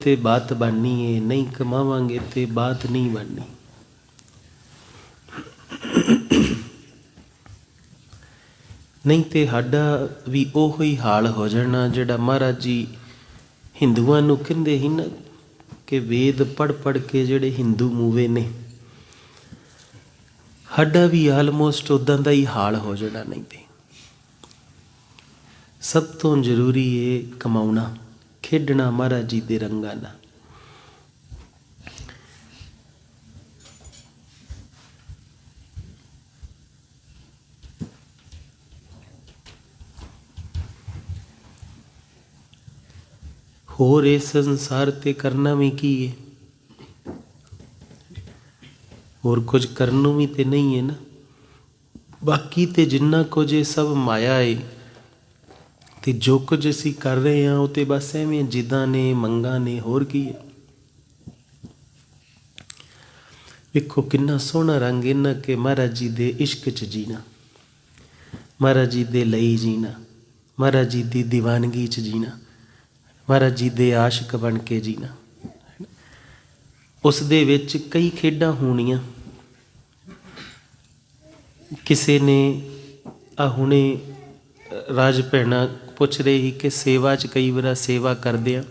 ਤੇ ਬਾਤ ਬਣਨੀ ਏ, ਨਹੀਂ ਕਮਾਵਾਂਗੇ ਤੇ ਬਾਤ ਨਹੀਂ ਬਣਨੀ। ਨਹੀਂ ਤੇ ਸਾਡਾ ਵੀ ਉਹੋ ਹੀ ਹਾਲ ਹੋ ਜਾਣਾ ਜਿਹੜਾ ਮਹਾਰਾਜ ਜੀ ਹਿੰਦੂਆਂ ਨੂੰ ਕਹਿੰਦੇ ਸੀ ਨਾ ਕਿ ਵੇਦ ਪੜ ਪੜ ਕੇ ਜਿਹੜੇ ਹਿੰਦੂ ਮੂਵੇ ਨੇ, ਸਾਡਾ ਵੀ ਆਲਮੋਸਟ ਉਦਾਂ ਦਾ ਹੀ ਹਾਲ ਹੋ ਜਾਣਾ ਨਹੀਂ ਤੇ। ਸਭ ਤੋਂ ਜ਼ਰੂਰੀ ਏ ਕਮਾਉਣਾ। ਖੇਡਣਾ ਮਹਾਰਾਜ ਜੀ ਦੇ ਰੰਗਾਂ ਨਾਲ ਹੋਰ ਇਸ ਸੰਸਾਰ ਤੇ ਕਰਨਾ ਵੀ ਕੀ ਹੈ ਹੋਰ ਕੁਝ ਕਰਨ ਨੂੰ ਵੀ ਤੇ ਨਹੀਂ ਹੈ ਨਾ। ਬਾਕੀ ਤੇ ਜਿੰਨਾ ਕੁਝ ਇਹ ਸਭ ਮਾਇਆ ਹੈ ਤੇ ਜੋ ਕੁਝ ਅਸੀਂ ਕਰ ਰਹੇ ਹਾਂ, ਉਹ ਤੇ ਬਸ ਐਵੇਂ ਜਿੱਦਾਂ ਨੇ, ਮੰਗਾਂ ਨੇ, ਹੋਰ ਕੀ ਹੈ? ਵੇਖੋ ਕਿੰਨਾ ਸੋਹਣਾ ਰੰਗ ਇਹਨਾਂ ਕਿ ਮਹਾਰਾਜ ਜੀ ਦੇ ਇਸ਼ਕ 'ਚ ਜੀਣਾ। ਮਹਾਰਾਜ ਜੀ ਦੇ ਲਈ ਜੀਣਾ। ਮਹਾਰਾਜ ਜੀ ਦੀ ਦੀਵਾਨਗੀ 'ਚ ਜੀਣਾ। ਮਹਾਰਾਜ ਜੀ ਦੇ ਆਸ਼ਿਕ ਬਣ ਕੇ ਜੀਣਾ। ਉਸ ਦੇ ਵਿੱਚ ਕਈ ਖੇਡਾਂ ਹੋਣੀਆਂ। ਕਿਸੇ ਨੇ, ਆ ਹੁਣੇ ਰਾਜ ਭੈਣਾ ਪੁੱਛ ਰਹੀ ਸੀ ਕਿ ਸੇਵਾ 'ਚ ਕਈ ਵਾਰ ਸੇਵਾ ਕਰਦੇ ਆ।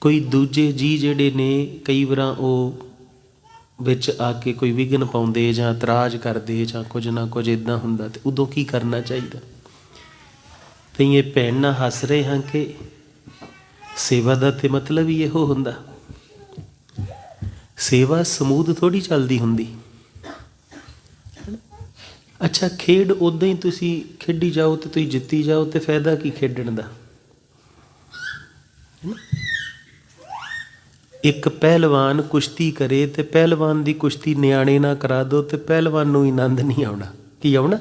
ਕੋਈ ਦੂਜੇ ਜੀ ਜਿਹੜੇ ਨੇ, ਕਈ ਵਾਰ ਉਹ ਵਿੱਚ ਆ ਕੇ ਕੋਈ ਵਿਘਨ ਪਾਉਂਦੇ ਜਾਂ ਇਤਰਾਜ਼ ਕਰਦੇ ਜਾਂ ਕੁਝ ਨਾ ਕੁਝ ਇਦਾਂ ਹੁੰਦਾ ਤੇ ਉਦੋਂ ਕੀ ਕਰਨਾ ਚਾਹੀਦਾ? ਤੇ ਇਹ ਭੈਣ ਨਾਲ ਹੱਸ ਰਹੇ ਹਾਂ ਕਿ ਸੇਵਾ ਦਾ ਤੇ ਮਤਲਬ ਹੀ ਇਹੋ ਹੁੰਦਾ। ਸੇਵਾ ਸਮੂਦ ਥੋੜੀ ਚੱਲਦੀ ਹੁੰਦੀ। ਅੱਛਾ, ਖੇਡ ਉਦਾਂ ਹੀ ਤੁਸੀਂ ਖੇਡੀ ਜਾਓ ਤੇ ਤੁਸੀਂ ਜਿੱਤੀ ਜਾਓ ਤੇ ਫਾਇਦਾ ਕੀ ਖੇਡਣ ਦਾ? ਇੱਕ ਪਹਿਲਵਾਨ ਕੁਸ਼ਤੀ ਕਰੇ ਤੇ ਪਹਿਲਵਾਨ ਦੀ ਕੁਸ਼ਤੀ ਨਿਆਣੇ ਨਾ ਕਰਾ ਦੋ ਤੇ ਪਹਿਲਵਾਨ ਨੂੰ ਆਨੰਦ ਨਹੀਂ ਆਉਣਾ। ਕੀ ਆਉਣਾ?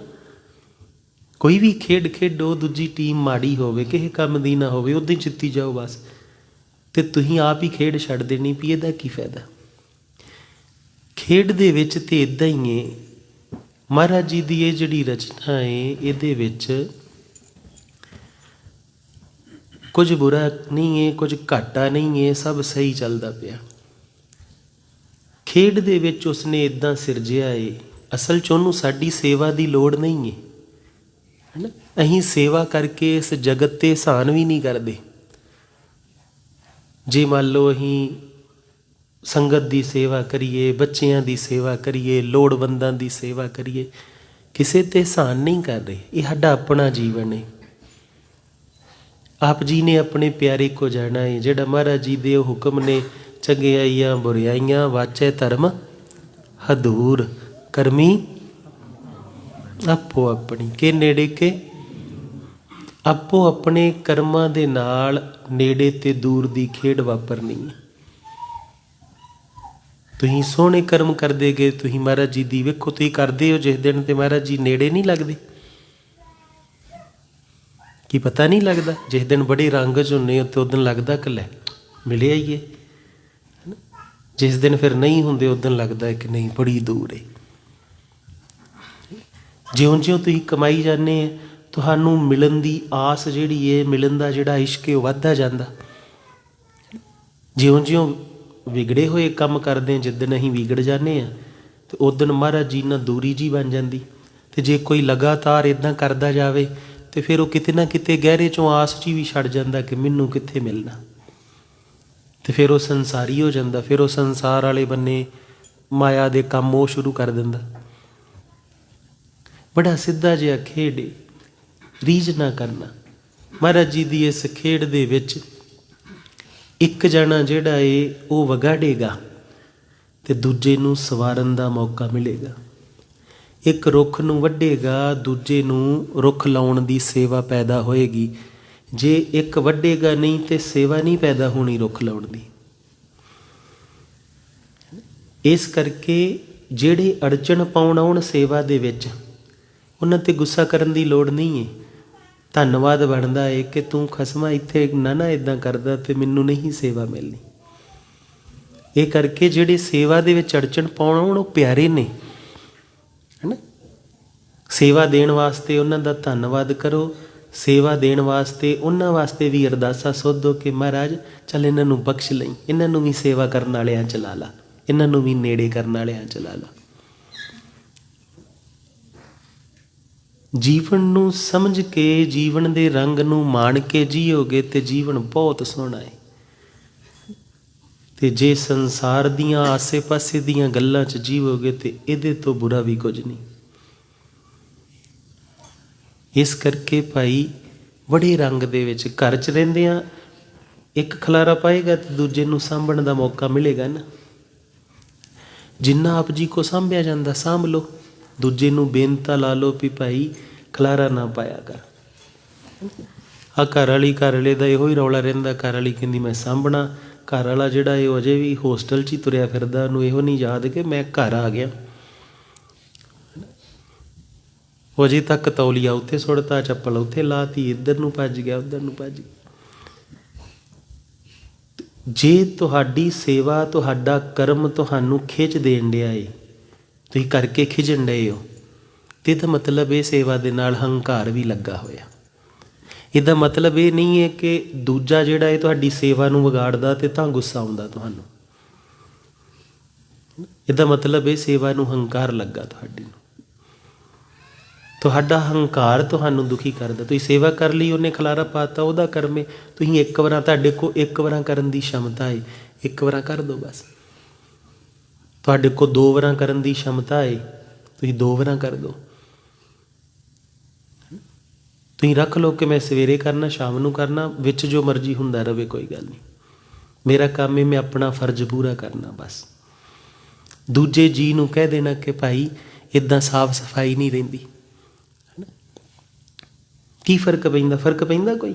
ਕੋਈ ਵੀ ਖੇਡ ਖੇਡੋ, ਦੂਜੀ ਟੀਮ ਮਾੜੀ ਹੋਵੇ, ਕਿਸੇ ਕੰਮ ਦੀ ਨਾ ਹੋਵੇ ਉਦੋਂ ਹੀ ਜਿੱਤੀ ਜਾਓ ਬਸ। ਤੇ ਤੁਸੀਂ ਆਪ ਹੀ ਖੇਡ ਛੱਡ ਦੇਣੀ ਵੀ ਇਹਦਾ ਕੀ ਫਾਇਦਾ? ਖੇਡ ਦੇ ਵਿੱਚ ਤੇ ਇਦਾਂ ਹੀ ਹੈ ਮਹਾਰਾਜ ਜੀ ਦੀ ਇਹ ਜਿਹੜੀ ਰਚਨਾ ਏ, ਇਹਦੇ ਵਿੱਚ ਕੁਝ ਬੁਰਾ ਨਹੀਂ ਹੈ ਕੁਝ ਘਾਟਾ ਨਹੀਂ ਹੈ ਸਭ ਸਹੀ ਚੱਲਦਾ ਪਿਆ। ਖੇਡ ਦੇ ਵਿੱਚ ਉਸਨੇ ਇਦਾਂ ਸਿਰਜਿਆ ਏ, ਅਸਲ 'ਚ ਉਹਨੂੰ ਸਾਡੀ ਸੇਵਾ ਦੀ ਲੋੜ ਨਹੀਂ ਏ। ਹੈਨਾ? ਅਸੀਂ ਸੇਵਾ ਕਰਕੇ ਇਸ ਜਗਤ ਤੇ ਸਾਨ ਵੀ ਨਹੀਂ ਕਰਦੇ। ਜੇ ਮੰਨ ਲਓ ਅਸੀਂ ਸੰਗਤ ਦੀ ਸੇਵਾ ਕਰੀਏ, ਬੱਚਿਆਂ ਦੀ ਸੇਵਾ ਕਰੀਏ, ਲੋੜਵੰਦਾਂ ਦੀ ਸੇਵਾ ਕਰੀਏ, ਕਿਸੇ ਤੇ ਸਾਨ ਨਹੀਂ ਕਰ ਰਹੇ। ਇਹ ਸਾਡਾ ਆਪਣਾ ਜੀਵਨ ਹੈ ਆਪ ਜੀ ਨੇ ਆਪਣੇ ਪਿਆਰੇ ਕੋ ਜਾਣਾ ਹੈ ਜਿਹੜਾ ਮਹਾਰਾਜ ਜੀ ਦੇ ਹੁਕਮ ਨੇ, ਚੰਗਿਆਈਆਂ, ਬੁਰਿਆਈਆਂ, ਵਾਚੇ ਧਰਮ, ਹਦੂਰ, ਕਰਮੀ, ਆਪੋ ਆਪਣੀ। ਕੇ ਨੇੜੇ ਕੇ ਆਪੋ ਆਪਣੇ ਕਰਮਾਂ ਦੇ ਨਾਲ ਨੇੜੇ ਤੇ ਦੂਰ ਦੀ ਖੇਡ ਵਾਪਰਨੀ ਹੈ ਤੁਸੀਂ ਸੋਹਣੇ ਕਰਮ ਕਰਦੇ ਗਏ, ਤੁਸੀਂ ਮਹਾਰਾਜ ਜੀ ਦੀ ਵੇਖੋ, ਤੁਸੀਂ ਕਰਦੇ ਹੋ ਜਿਸ ਦਿਨ ਤੇ ਮਹਾਰਾਜ ਜੀ ਨੇੜੇ ਨਹੀਂ ਲੱਗਦੇ। ਕੀ ਪਤਾ ਨਹੀਂ ਲੱਗਦਾ, ਜਿਸ ਦਿਨ ਬੜੇ ਰੰਗ ਚ ਹੁੰਨੇ ਹੋ ਤੇ ਉਦੋਂ ਲੱਗਦਾ ਕਿ ਲੈ ਮਿਲੇ ਆਈਏ ਹੈਨਾ? ਜਿਸ ਦਿਨ ਫਿਰ ਨਹੀਂ ਹੁੰਦੇ ਉਦੋਂ ਲੱਗਦਾ ਕਿ ਨਹੀਂ, ਬੜੀ ਦੂਰ ਹੈ। ਜਿਉਂ-ਜਿਉਂ ਤੁਸੀਂ ਕਮਾਈ ਜਾਂਦੇ ਆ ਤੁਹਾਨੂੰ ਮਿਲਣ ਦੀ ਆਸ ਜਿਹੜੀ ਹੈ, ਮਿਲਣ ਦਾ ਜਿਹੜਾ ਇਸ਼ਕ ਹੈ, ਉਹ ਵੱਧਦਾ ਜਾਂਦਾ। ਜਿਉਂ-ਜਿਉਂ ਵਿਗੜੇ ਹੋਏ ਕੰਮ ਕਰਦੇ ਜਿੱਦਣ ਅਸੀਂ ਵਿਗੜ ਜਾਂਦੇ ਆ ਤੇ ਉਦੋਂ ਮਹਾਰਾਜ ਜੀ ਨਾਲ ਦੂਰੀ ਜੀ ਬਣ ਜਾਂਦੀ। ਤੇ ਜੇ ਕੋਈ ਲਗਾਤਾਰ ਇਦਾਂ ਕਰਦਾ ਜਾਵੇ, ਤੇ ਫਿਰ ਉਹ ਕਿਤੇ ਨਾ ਕਿਤੇ ਗਹਿਰੇ ਚੋਂ ਆਸ ਜੀ ਵੀ ਛੱਡ ਜਾਂਦਾ ਕਿ ਮੈਨੂੰ ਕਿੱਥੇ ਮਿਲਣਾ। ਤੇ ਫਿਰ ਉਹ ਸੰਸਾਰੀ ਹੋ ਜਾਂਦਾ, ਫਿਰ ਉਹ ਸੰਸਾਰ ਵਾਲੇ ਬੰਨੇ ਮਾਇਆ ਦੇ ਕੰਮ ਉਹ ਸ਼ੁਰੂ ਕਰ ਦਿੰਦਾ। ਬੜਾ ਸਿੱਧਾ ਜਿਹਾ ਖੇਡ ਏ। ਰੀਝ ਨਾ ਕਰਨਾ। ਮਹਾਰਾਜ ਜੀ ਦੀ ਇਸ ਖੇਡ ਦੇ ਵਿੱਚ ਇੱਕ ਜਣਾ ਜਿਹੜਾ ਏ, ਉਹ ਵਗਾੜੇਗਾ ਤੇ ਦੂਜੇ ਨੂੰ ਸਵਾਰਨ ਦਾ ਮੌਕਾ ਮਿਲੇਗਾ। ਇੱਕ ਰੁੱਖ ਨੂੰ ਵੱਢੇਗਾ, ਦੂਜੇ ਨੂੰ ਰੁੱਖ ਲਾਉਣ ਦੀ ਸੇਵਾ ਪੈਦਾ ਹੋਏਗੀ। ਜੇ ਇੱਕ ਵੱਢੇਗਾ ਨਹੀਂ ਤੇ ਸੇਵਾ ਨਹੀਂ ਪੈਦਾ ਹੋਣੀ ਰੁੱਖ ਲਾਉਣ ਦੀ। ਇਸ ਕਰਕੇ ਜਿਹੜੇ ਅੜਚਣ ਪਾਉਣ ਆਉਣ ਸੇਵਾ ਦੇ ਵਿੱਚ, ਉਹਨਾਂ ਤੇ ਗੁੱਸਾ ਕਰਨ ਦੀ ਲੋੜ ਨਹੀਂ ਹੈ ਧੰਨਵਾਦ ਬਣਦਾ ਏ ਕਿ ਤੂੰ ਖਸਮਾ ਇੱਥੇ ਨਾ ਨਾ ਇਦਾਂ ਕਰਦਾ ਤੇ ਮੈਨੂੰ ਨਹੀਂ ਸੇਵਾ ਮਿਲਣੀ। ਇਹ ਕਰਕੇ ਜਿਹੜੇ ਸੇਵਾ ਦੇ ਵਿੱਚ ਅੜਚਣ ਪਾਉਣ ਆਉਣ ਉਹ ਪਿਆਰੇ ਨੇ। ਹੈਨਾ? ਸੇਵਾ ਦੇਣ ਵਾਸਤੇ ਉਹਨਾਂ ਦਾ ਧੰਨਵਾਦ ਕਰੋ। ਸੇਵਾ ਦੇਣ ਵਾਸਤੇ, ਉਹਨਾਂ ਵਾਸਤੇ ਵੀ ਅਰਦਾਸਾ ਸੋਧੋ ਕਿ ਮਹਾਰਾਜ, ਚੱਲ ਇਹਨਾਂ ਨੂੰ ਬਖਸ਼ ਲਈ। ਇਹਨਾਂ ਨੂੰ ਵੀ ਸੇਵਾ ਕਰਨ ਵਾਲਿਆਂ ਚਲਾ ਲਾ ਇਹਨਾਂ ਨੂੰ ਵੀ ਨੇੜੇ ਕਰਨ ਵਾਲਿਆਂ ਚਲਾ ਲਾ। ਜੀਵਨ ਨੂੰ ਸਮਝ ਕੇ, ਜੀਵਨ ਦੇ ਰੰਗ ਨੂੰ ਮਾਣ ਕੇ ਜੀਓਗੇ ਤੇ ਜੀਵਨ ਬਹੁਤ ਸੋਹਣਾ ਹੈ ਤੇ ਜੇ ਸੰਸਾਰ ਦੀਆਂ ਆਸੇ-ਪਾਸੇ ਦੀਆਂ ਗੱਲਾਂ 'ਚ ਜੀਵੋਗੇ ਤੇ ਇਹਦੇ ਤੋਂ ਬੁਰਾ ਵੀ ਕੁਝ ਨਹੀਂ। ਇਸ ਕਰਕੇ ਭਾਈ ਬੜੇ ਰੰਗ ਦੇ ਵਿੱਚ ਘਰ 'ਚ ਰਹਿੰਦੇ ਆ, ਇੱਕ ਖਲਾਰਾ ਪਾਏਗਾ ਤੇ ਦੂਜੇ ਨੂੰ ਸਾਂਭਣ ਦਾ ਮੌਕਾ ਮਿਲੇਗਾ ਨਾ। ਜਿੰਨਾ ਆਪ ਜੀ ਕੋ ਸਾਂਭਿਆ ਜਾਂਦਾ, ਸਾਂਭ ਲਓ। ਦੂਜੇ ਨੂੰ ਬੇਨਤਾ ਲਾ ਲਓ ਵੀ ਭਾਈ ਖਲਾਰਾ ਨਾ ਪਾਇਆ ਕਰ। ਆ ਘਰ ਵਾਲੀ ਘਰ ਵਾਲੇ ਦਾ ਇਹੋ ਹੀ ਰੌਲਾ ਰਹਿੰਦਾ, ਘਰ ਵਾਲੀ ਕਹਿੰਦੀ, ਮੈਂ ਸਾਂਭਣਾ। ਘਰ ਵਾਲਾ ਜਿਹੜਾ ਇਹ ਅਜੇ ਵੀ ਹੋਸਟਲ 'ਚ ਹੀ ਤੁਰਿਆ ਫਿਰਦਾ, ਉਹਨੂੰ ਇਹੋ ਨਹੀਂ ਯਾਦ ਕਿ ਮੈਂ ਘਰ ਆ ਗਿਆ। ਉਹ ਅਜੇ ਤੱਕ ਤੌਲੀਆ ਉੱਥੇ ਸੁੱਟਤਾ, ਚੱਪਲ ਉੱਥੇ ਲਾਤੀ, ਇੱਧਰ ਨੂੰ ਭੱਜ ਗਿਆ, ਉੱਧਰ ਨੂੰ ਭੱਜ ਗਿਆ। ਜੇ ਤੁਹਾਡੀ ਸੇਵਾ, ਤੁਹਾਡਾ ਕਰਮ ਤੁਹਾਨੂੰ ਖਿੱਚ ਦੇਣ ਡਿਆ ਏ ਤੁਸੀਂ ਕਰਕੇ ਖਿਜਣ ਡਏ ਹੋ। ਤੇ ਇਹਦਾ ਮਤਲਬ ਇਹ ਸੇਵਾ ਦੇ ਨਾਲ ਹੰਕਾਰ ਵੀ ਲੱਗਾ ਹੋਇਆ। ਇਹਦਾ ਮਤਲਬ ਇਹ ਨਹੀਂ ਹੈ ਕਿ ਦੂਜਾ ਜਿਹੜਾ ਹੈ ਤੁਹਾਡੀ ਸੇਵਾ ਨੂੰ ਵਿਗਾੜਦਾ ਤੇ ਤਾਂ ਗੁੱਸਾ ਆਉਂਦਾ ਤੁਹਾਨੂੰ। ਇਹਦਾ ਮਤਲਬ ਇਹ ਸੇਵਾ ਨੂੰ ਹੰਕਾਰ ਲੱਗਾ ਤੁਹਾਡੀ ਨੂੰ। ਤੁਹਾਡਾ ਹੰਕਾਰ ਤੁਹਾਨੂੰ ਦੁਖੀ ਕਰਦਾ। ਤੁਸੀਂ ਸੇਵਾ ਕਰ ਲਈ, ਉਹਨੇ ਖਲਾਰਾ ਪਾਤਾ ਉਹਦਾ ਕਰਮੇ ਤੁਸੀਂ ਇੱਕ ਵਾਰਾਂ ਤੁਹਾਡੇ ਕੋ ਇੱਕ ਵਾਰਾਂ ਕਰਨ ਦੀ ਸ਼ਮਤਾ ਹੈ ਇੱਕ ਵਾਰਾਂ ਕਰ ਦੋ ਬਸ। ਤੁਹਾਡੇ ਕੋਲ ਦੋ ਵਾਰਾਂ ਕਰਨ ਦੀ ਸ਼ਮਤਾ ਹੈ ਤੁਸੀਂ ਦੋ ਵਾਰਾਂ ਕਰ ਦਿਓ ਤੁਸੀਂ ਰੱਖ ਲਓ ਕਿ ਮੈਂ ਸਵੇਰੇ ਕਰਨਾ, ਸ਼ਾਮ ਨੂੰ ਕਰਨਾ, ਵਿੱਚ ਜੋ ਮਰਜ਼ੀ ਹੁੰਦਾ ਰਵੇ, ਕੋਈ ਗੱਲ ਨਹੀਂ। ਮੇਰਾ ਕੰਮ ਹੈ ਮੈਂ ਆਪਣਾ ਫਰਜ਼ ਪੂਰਾ ਕਰਨਾ, ਬਸ। ਦੂਜੇ ਜੀ ਨੂੰ ਕਹਿ ਦੇਣਾ ਕਿ ਭਾਈ ਇਦਾਂ ਸਾਫ਼ ਸਫ਼ਾਈ ਨਹੀਂ ਰਹਿੰਦੀ। ਹੈਨਾ? ਕੀ ਫ਼ਰਕ ਪੈਂਦਾ? ਫ਼ਰਕ ਪੈਂਦਾ ਕੋਈ?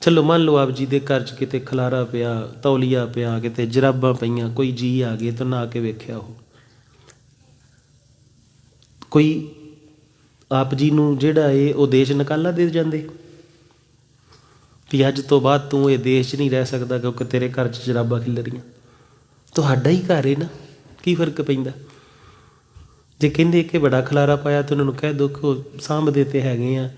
ਚਲੋ ਮੰਨ ਲਓ ਆਪ ਜੀ ਦੇ ਘਰ 'ਚ ਕਿਤੇ ਖਲਾਰਾ ਪਿਆ, ਤੌਲੀਆ ਪਿਆ, ਕਿਤੇ ਜਰਾਬਾਂ ਪਈਆਂ, ਕੋਈ ਜੀ ਆ ਗਏ ਤਾਂ ਨਾ ਕੇ ਵੇਖਿਆ ਉਹ। ਕੋਈ ਆਪ ਜੀ ਨੂੰ ਜਿਹੜਾ ਏ, ਉਹ ਦੇਸ਼ ਨਿਕਾਲਾ ਦੇ ਜਾਂਦੇ? ਵੀ ਅੱਜ ਤੋਂ ਬਾਅਦ ਤੂੰ ਇਹ ਦੇਸ਼ 'ਚ ਨਹੀਂ ਰਹਿ ਸਕਦਾ ਕਿਉਂਕਿ ਤੇਰੇ ਘਰ 'ਚ ਜਰਾਬਾਂ ਖਿਲ ਰਹੀਆਂ ਤੁਹਾਡਾ ਹੀ ਘਰ ਏ ਨਾ, ਕੀ ਫ਼ਰਕ ਪੈਂਦਾ? ਜੇ ਕਹਿੰਦੇ ਕਿ ਬੜਾ ਖਲਾਰਾ ਪਾਇਆ ਤਾਂ ਉਹਨਾਂ ਨੂੰ ਕਹਿ ਦੋ ਕਿ ਉਹ ਸਾਂਭਦੇ ਤੇ ਹੈਗੇ ਆ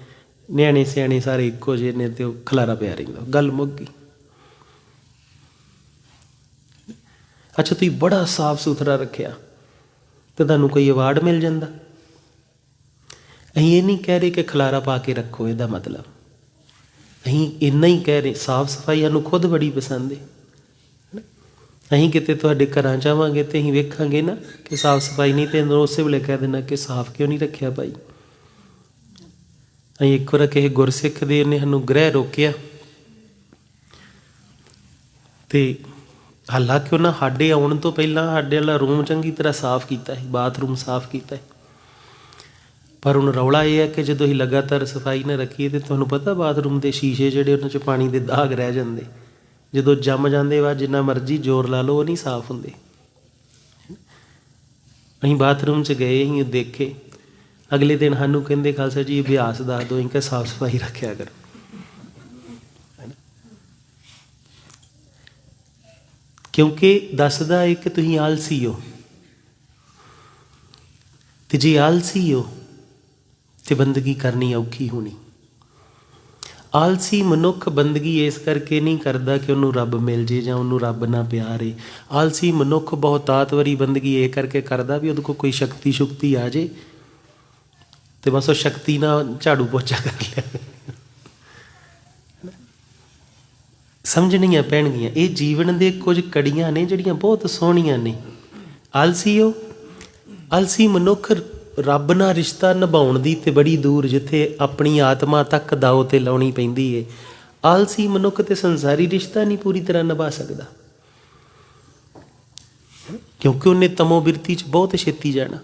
ਨਿਆਣੇ ਸਿਆਣੇ ਸਾਰੇ ਇੱਕੋ ਜਿਹੇ ਨੇ ਤੇ ਉਹ ਖਲਾਰਾ ਪਿਆ ਰਹਿੰਦਾ। ਗੱਲ ਮੁੱਕ ਗਈ। ਅੱਛਾ, ਤੁਸੀਂ ਬੜਾ ਸਾਫ਼ ਸੁਥਰਾ ਰੱਖਿਆ ਤੇ ਤੁਹਾਨੂੰ ਕੋਈ ਅਵਾਰਡ ਮਿਲ ਜਾਂਦਾ? ਅਸੀਂ ਇਹ ਨਹੀਂ ਕਹਿ ਰਹੇ ਕਿ ਖਲਾਰਾ ਪਾ ਕੇ ਰੱਖੋ, ਇਹਦਾ ਮਤਲਬ। ਅਸੀਂ ਇੰਨਾ ਹੀ ਕਹਿ ਰਹੇ, ਸਾਫ਼ ਸਫ਼ਾਈ ਸਾਨੂੰ ਖੁਦ ਬੜੀ ਪਸੰਦ ਹੈ ਅਸੀਂ ਕਿਤੇ ਤੁਹਾਡੇ ਘਰਾਂ ਜਾਵਾਂਗੇ ਤੇ ਅਸੀਂ ਵੇਖਾਂਗੇ ਨਾ ਕਿ ਸਾਫ਼ ਸਫ਼ਾਈ ਨਹੀਂ ਤੇ ਅੰਦਰ ਉਸੇ ਵੇਲੇ ਕਹਿ ਦੇਣਾ ਕਿ ਸਾਫ਼ ਕਿਉਂ ਨਹੀਂ ਰੱਖਿਆ ਭਾਈ? ਅਸੀਂ ਇੱਕ ਵਾਰ ਕਿਸੇ ਗੁਰਸਿੱਖ ਦੇ ਨੇ ਸਾਨੂੰ ਗ੍ਰਹਿ ਰੋਕਿਆ ਤੇ ਹਾਲਾਂਕਿ ਉਹਨਾਂ ਸਾਡੇ ਆਉਣ ਤੋਂ ਪਹਿਲਾਂ ਸਾਡੇ ਵਾਲਾ ਰੂਮ ਚੰਗੀ ਤਰ੍ਹਾਂ ਸਾਫ਼ ਕੀਤਾ ਹੈ ਬਾਥਰੂਮ ਸਾਫ਼ ਕੀਤਾ ਹੈ ਪਰ ਹੁਣ ਰੌਲਾ ਇਹ ਹੈ ਕਿ ਜਦੋਂ ਅਸੀਂ ਲਗਾਤਾਰ ਸਫ਼ਾਈ ਨਾ ਰੱਖੀਏ ਤੇ ਤੁਹਾਨੂੰ ਪਤਾ ਬਾਥਰੂਮ ਦੇ ਸ਼ੀਸ਼ੇ ਜਿਹੜੇ ਉਹਨਾਂ 'ਚ ਪਾਣੀ ਦੇ ਦਾਗ ਰਹਿ ਜਾਂਦੇ। ਜਦੋਂ ਜੰਮ ਜਾਂਦੇ ਵਾ, ਜਿੰਨਾ ਮਰਜ਼ੀ ਜ਼ੋਰ ਲਾ ਲਓ, ਉਹ ਨਹੀਂ ਸਾਫ਼ ਹੁੰਦੇ। ਅਸੀਂ ਬਾਥਰੂਮ 'ਚ ਗਏ, ਅਸੀਂ ਦੇਖੇ। ਅਗਲੇ ਦਿਨ ਸਾਨੂੰ ਕਹਿੰਦੇ, ਖਾਲਸਾ ਜੀ, ਅਭਿਆਸ ਦੱਸ ਦਿਓ ਇੰਕਾ ਸਾਫ਼ ਸਫ਼ਾਈ ਰੱਖਿਆ ਕਰੋ। ਕਿਉਂਕਿ ਦੱਸਦਾ ਇੱਕ ਤੁਸੀਂ ਆਲਸੀ ਹੋ। ਤੇ ਜੇ ਆਲਸੀ ਹੋ, ਤੇ ਬੰਦਗੀ ਕਰਨੀ ਔਖੀ ਹੋਣੀ। ਆਲਸੀ ਮਨੁੱਖ ਬੰਦਗੀ ਇਸ ਕਰਕੇ ਨਹੀਂ ਕਰਦਾ ਕਿ ਉਹਨੂੰ ਰੱਬ ਮਿਲ ਜੇ ਜਾਂ ਉਹਨੂੰ ਰੱਬ ਨਾਲ ਪਿਆਰ। ਏ ਆਲਸੀ ਮਨੁੱਖ ਬਹੁਤਾਤ ਵਾਰੀ ਬੰਦਗੀ ਇਹ ਕਰਕੇ ਕਰਦਾ ਵੀ ਉਹਦੇ ਕੋਲ ਕੋਈ ਸ਼ਕਤੀ ਸ਼ੁਕਤੀ ਆ ਜੇ। ਤੇ ਬਸ ਉਹ ਸ਼ਕਤੀ ਨਾਲ ਝਾੜੂ ਪੋਚਾ ਕਰ ਲਿਆ। ਸਮਝਣੀਆਂ ਪੈਣਗੀਆਂ। ਇਹ ਜੀਵਨ ਦੇ ਕੁਝ ਕੜੀਆਂ ਨੇ ਜਿਹੜੀਆਂ ਬਹੁਤ ਸੋਹਣੀਆਂ ਨੇ। ਆਲਸੀ ਹੋ ਆਲਸੀ ਮਨੁੱਖ ਰੱਬ ਨਾਲ ਰਿਸ਼ਤਾ ਨਿਭਾਉਣ ਦੀ ਤੇ ਬੜੀ ਦੂਰ ਜਿੱਥੇ ਆਪਣੀ ਆਤਮਾ ਤੱਕ ਦਾਅ ਤੇ ਲਾਉਣੀ ਪੈਂਦੀ ਏ। ਆਲਸੀ ਮਨੁੱਖ ਤੇ ਸੰਸਾਰੀ ਰਿਸ਼ਤਾ ਨਹੀਂ ਪੂਰੀ ਤਰ੍ਹਾਂ ਨਿਭਾ ਸਕਦਾ। ਕਿਉਂਕਿ ਉਹਨੇ ਤਮੋ ਬਿਰਤੀ ਚ ਬਹੁਤ ਛੇਤੀ ਜਾਣਾ।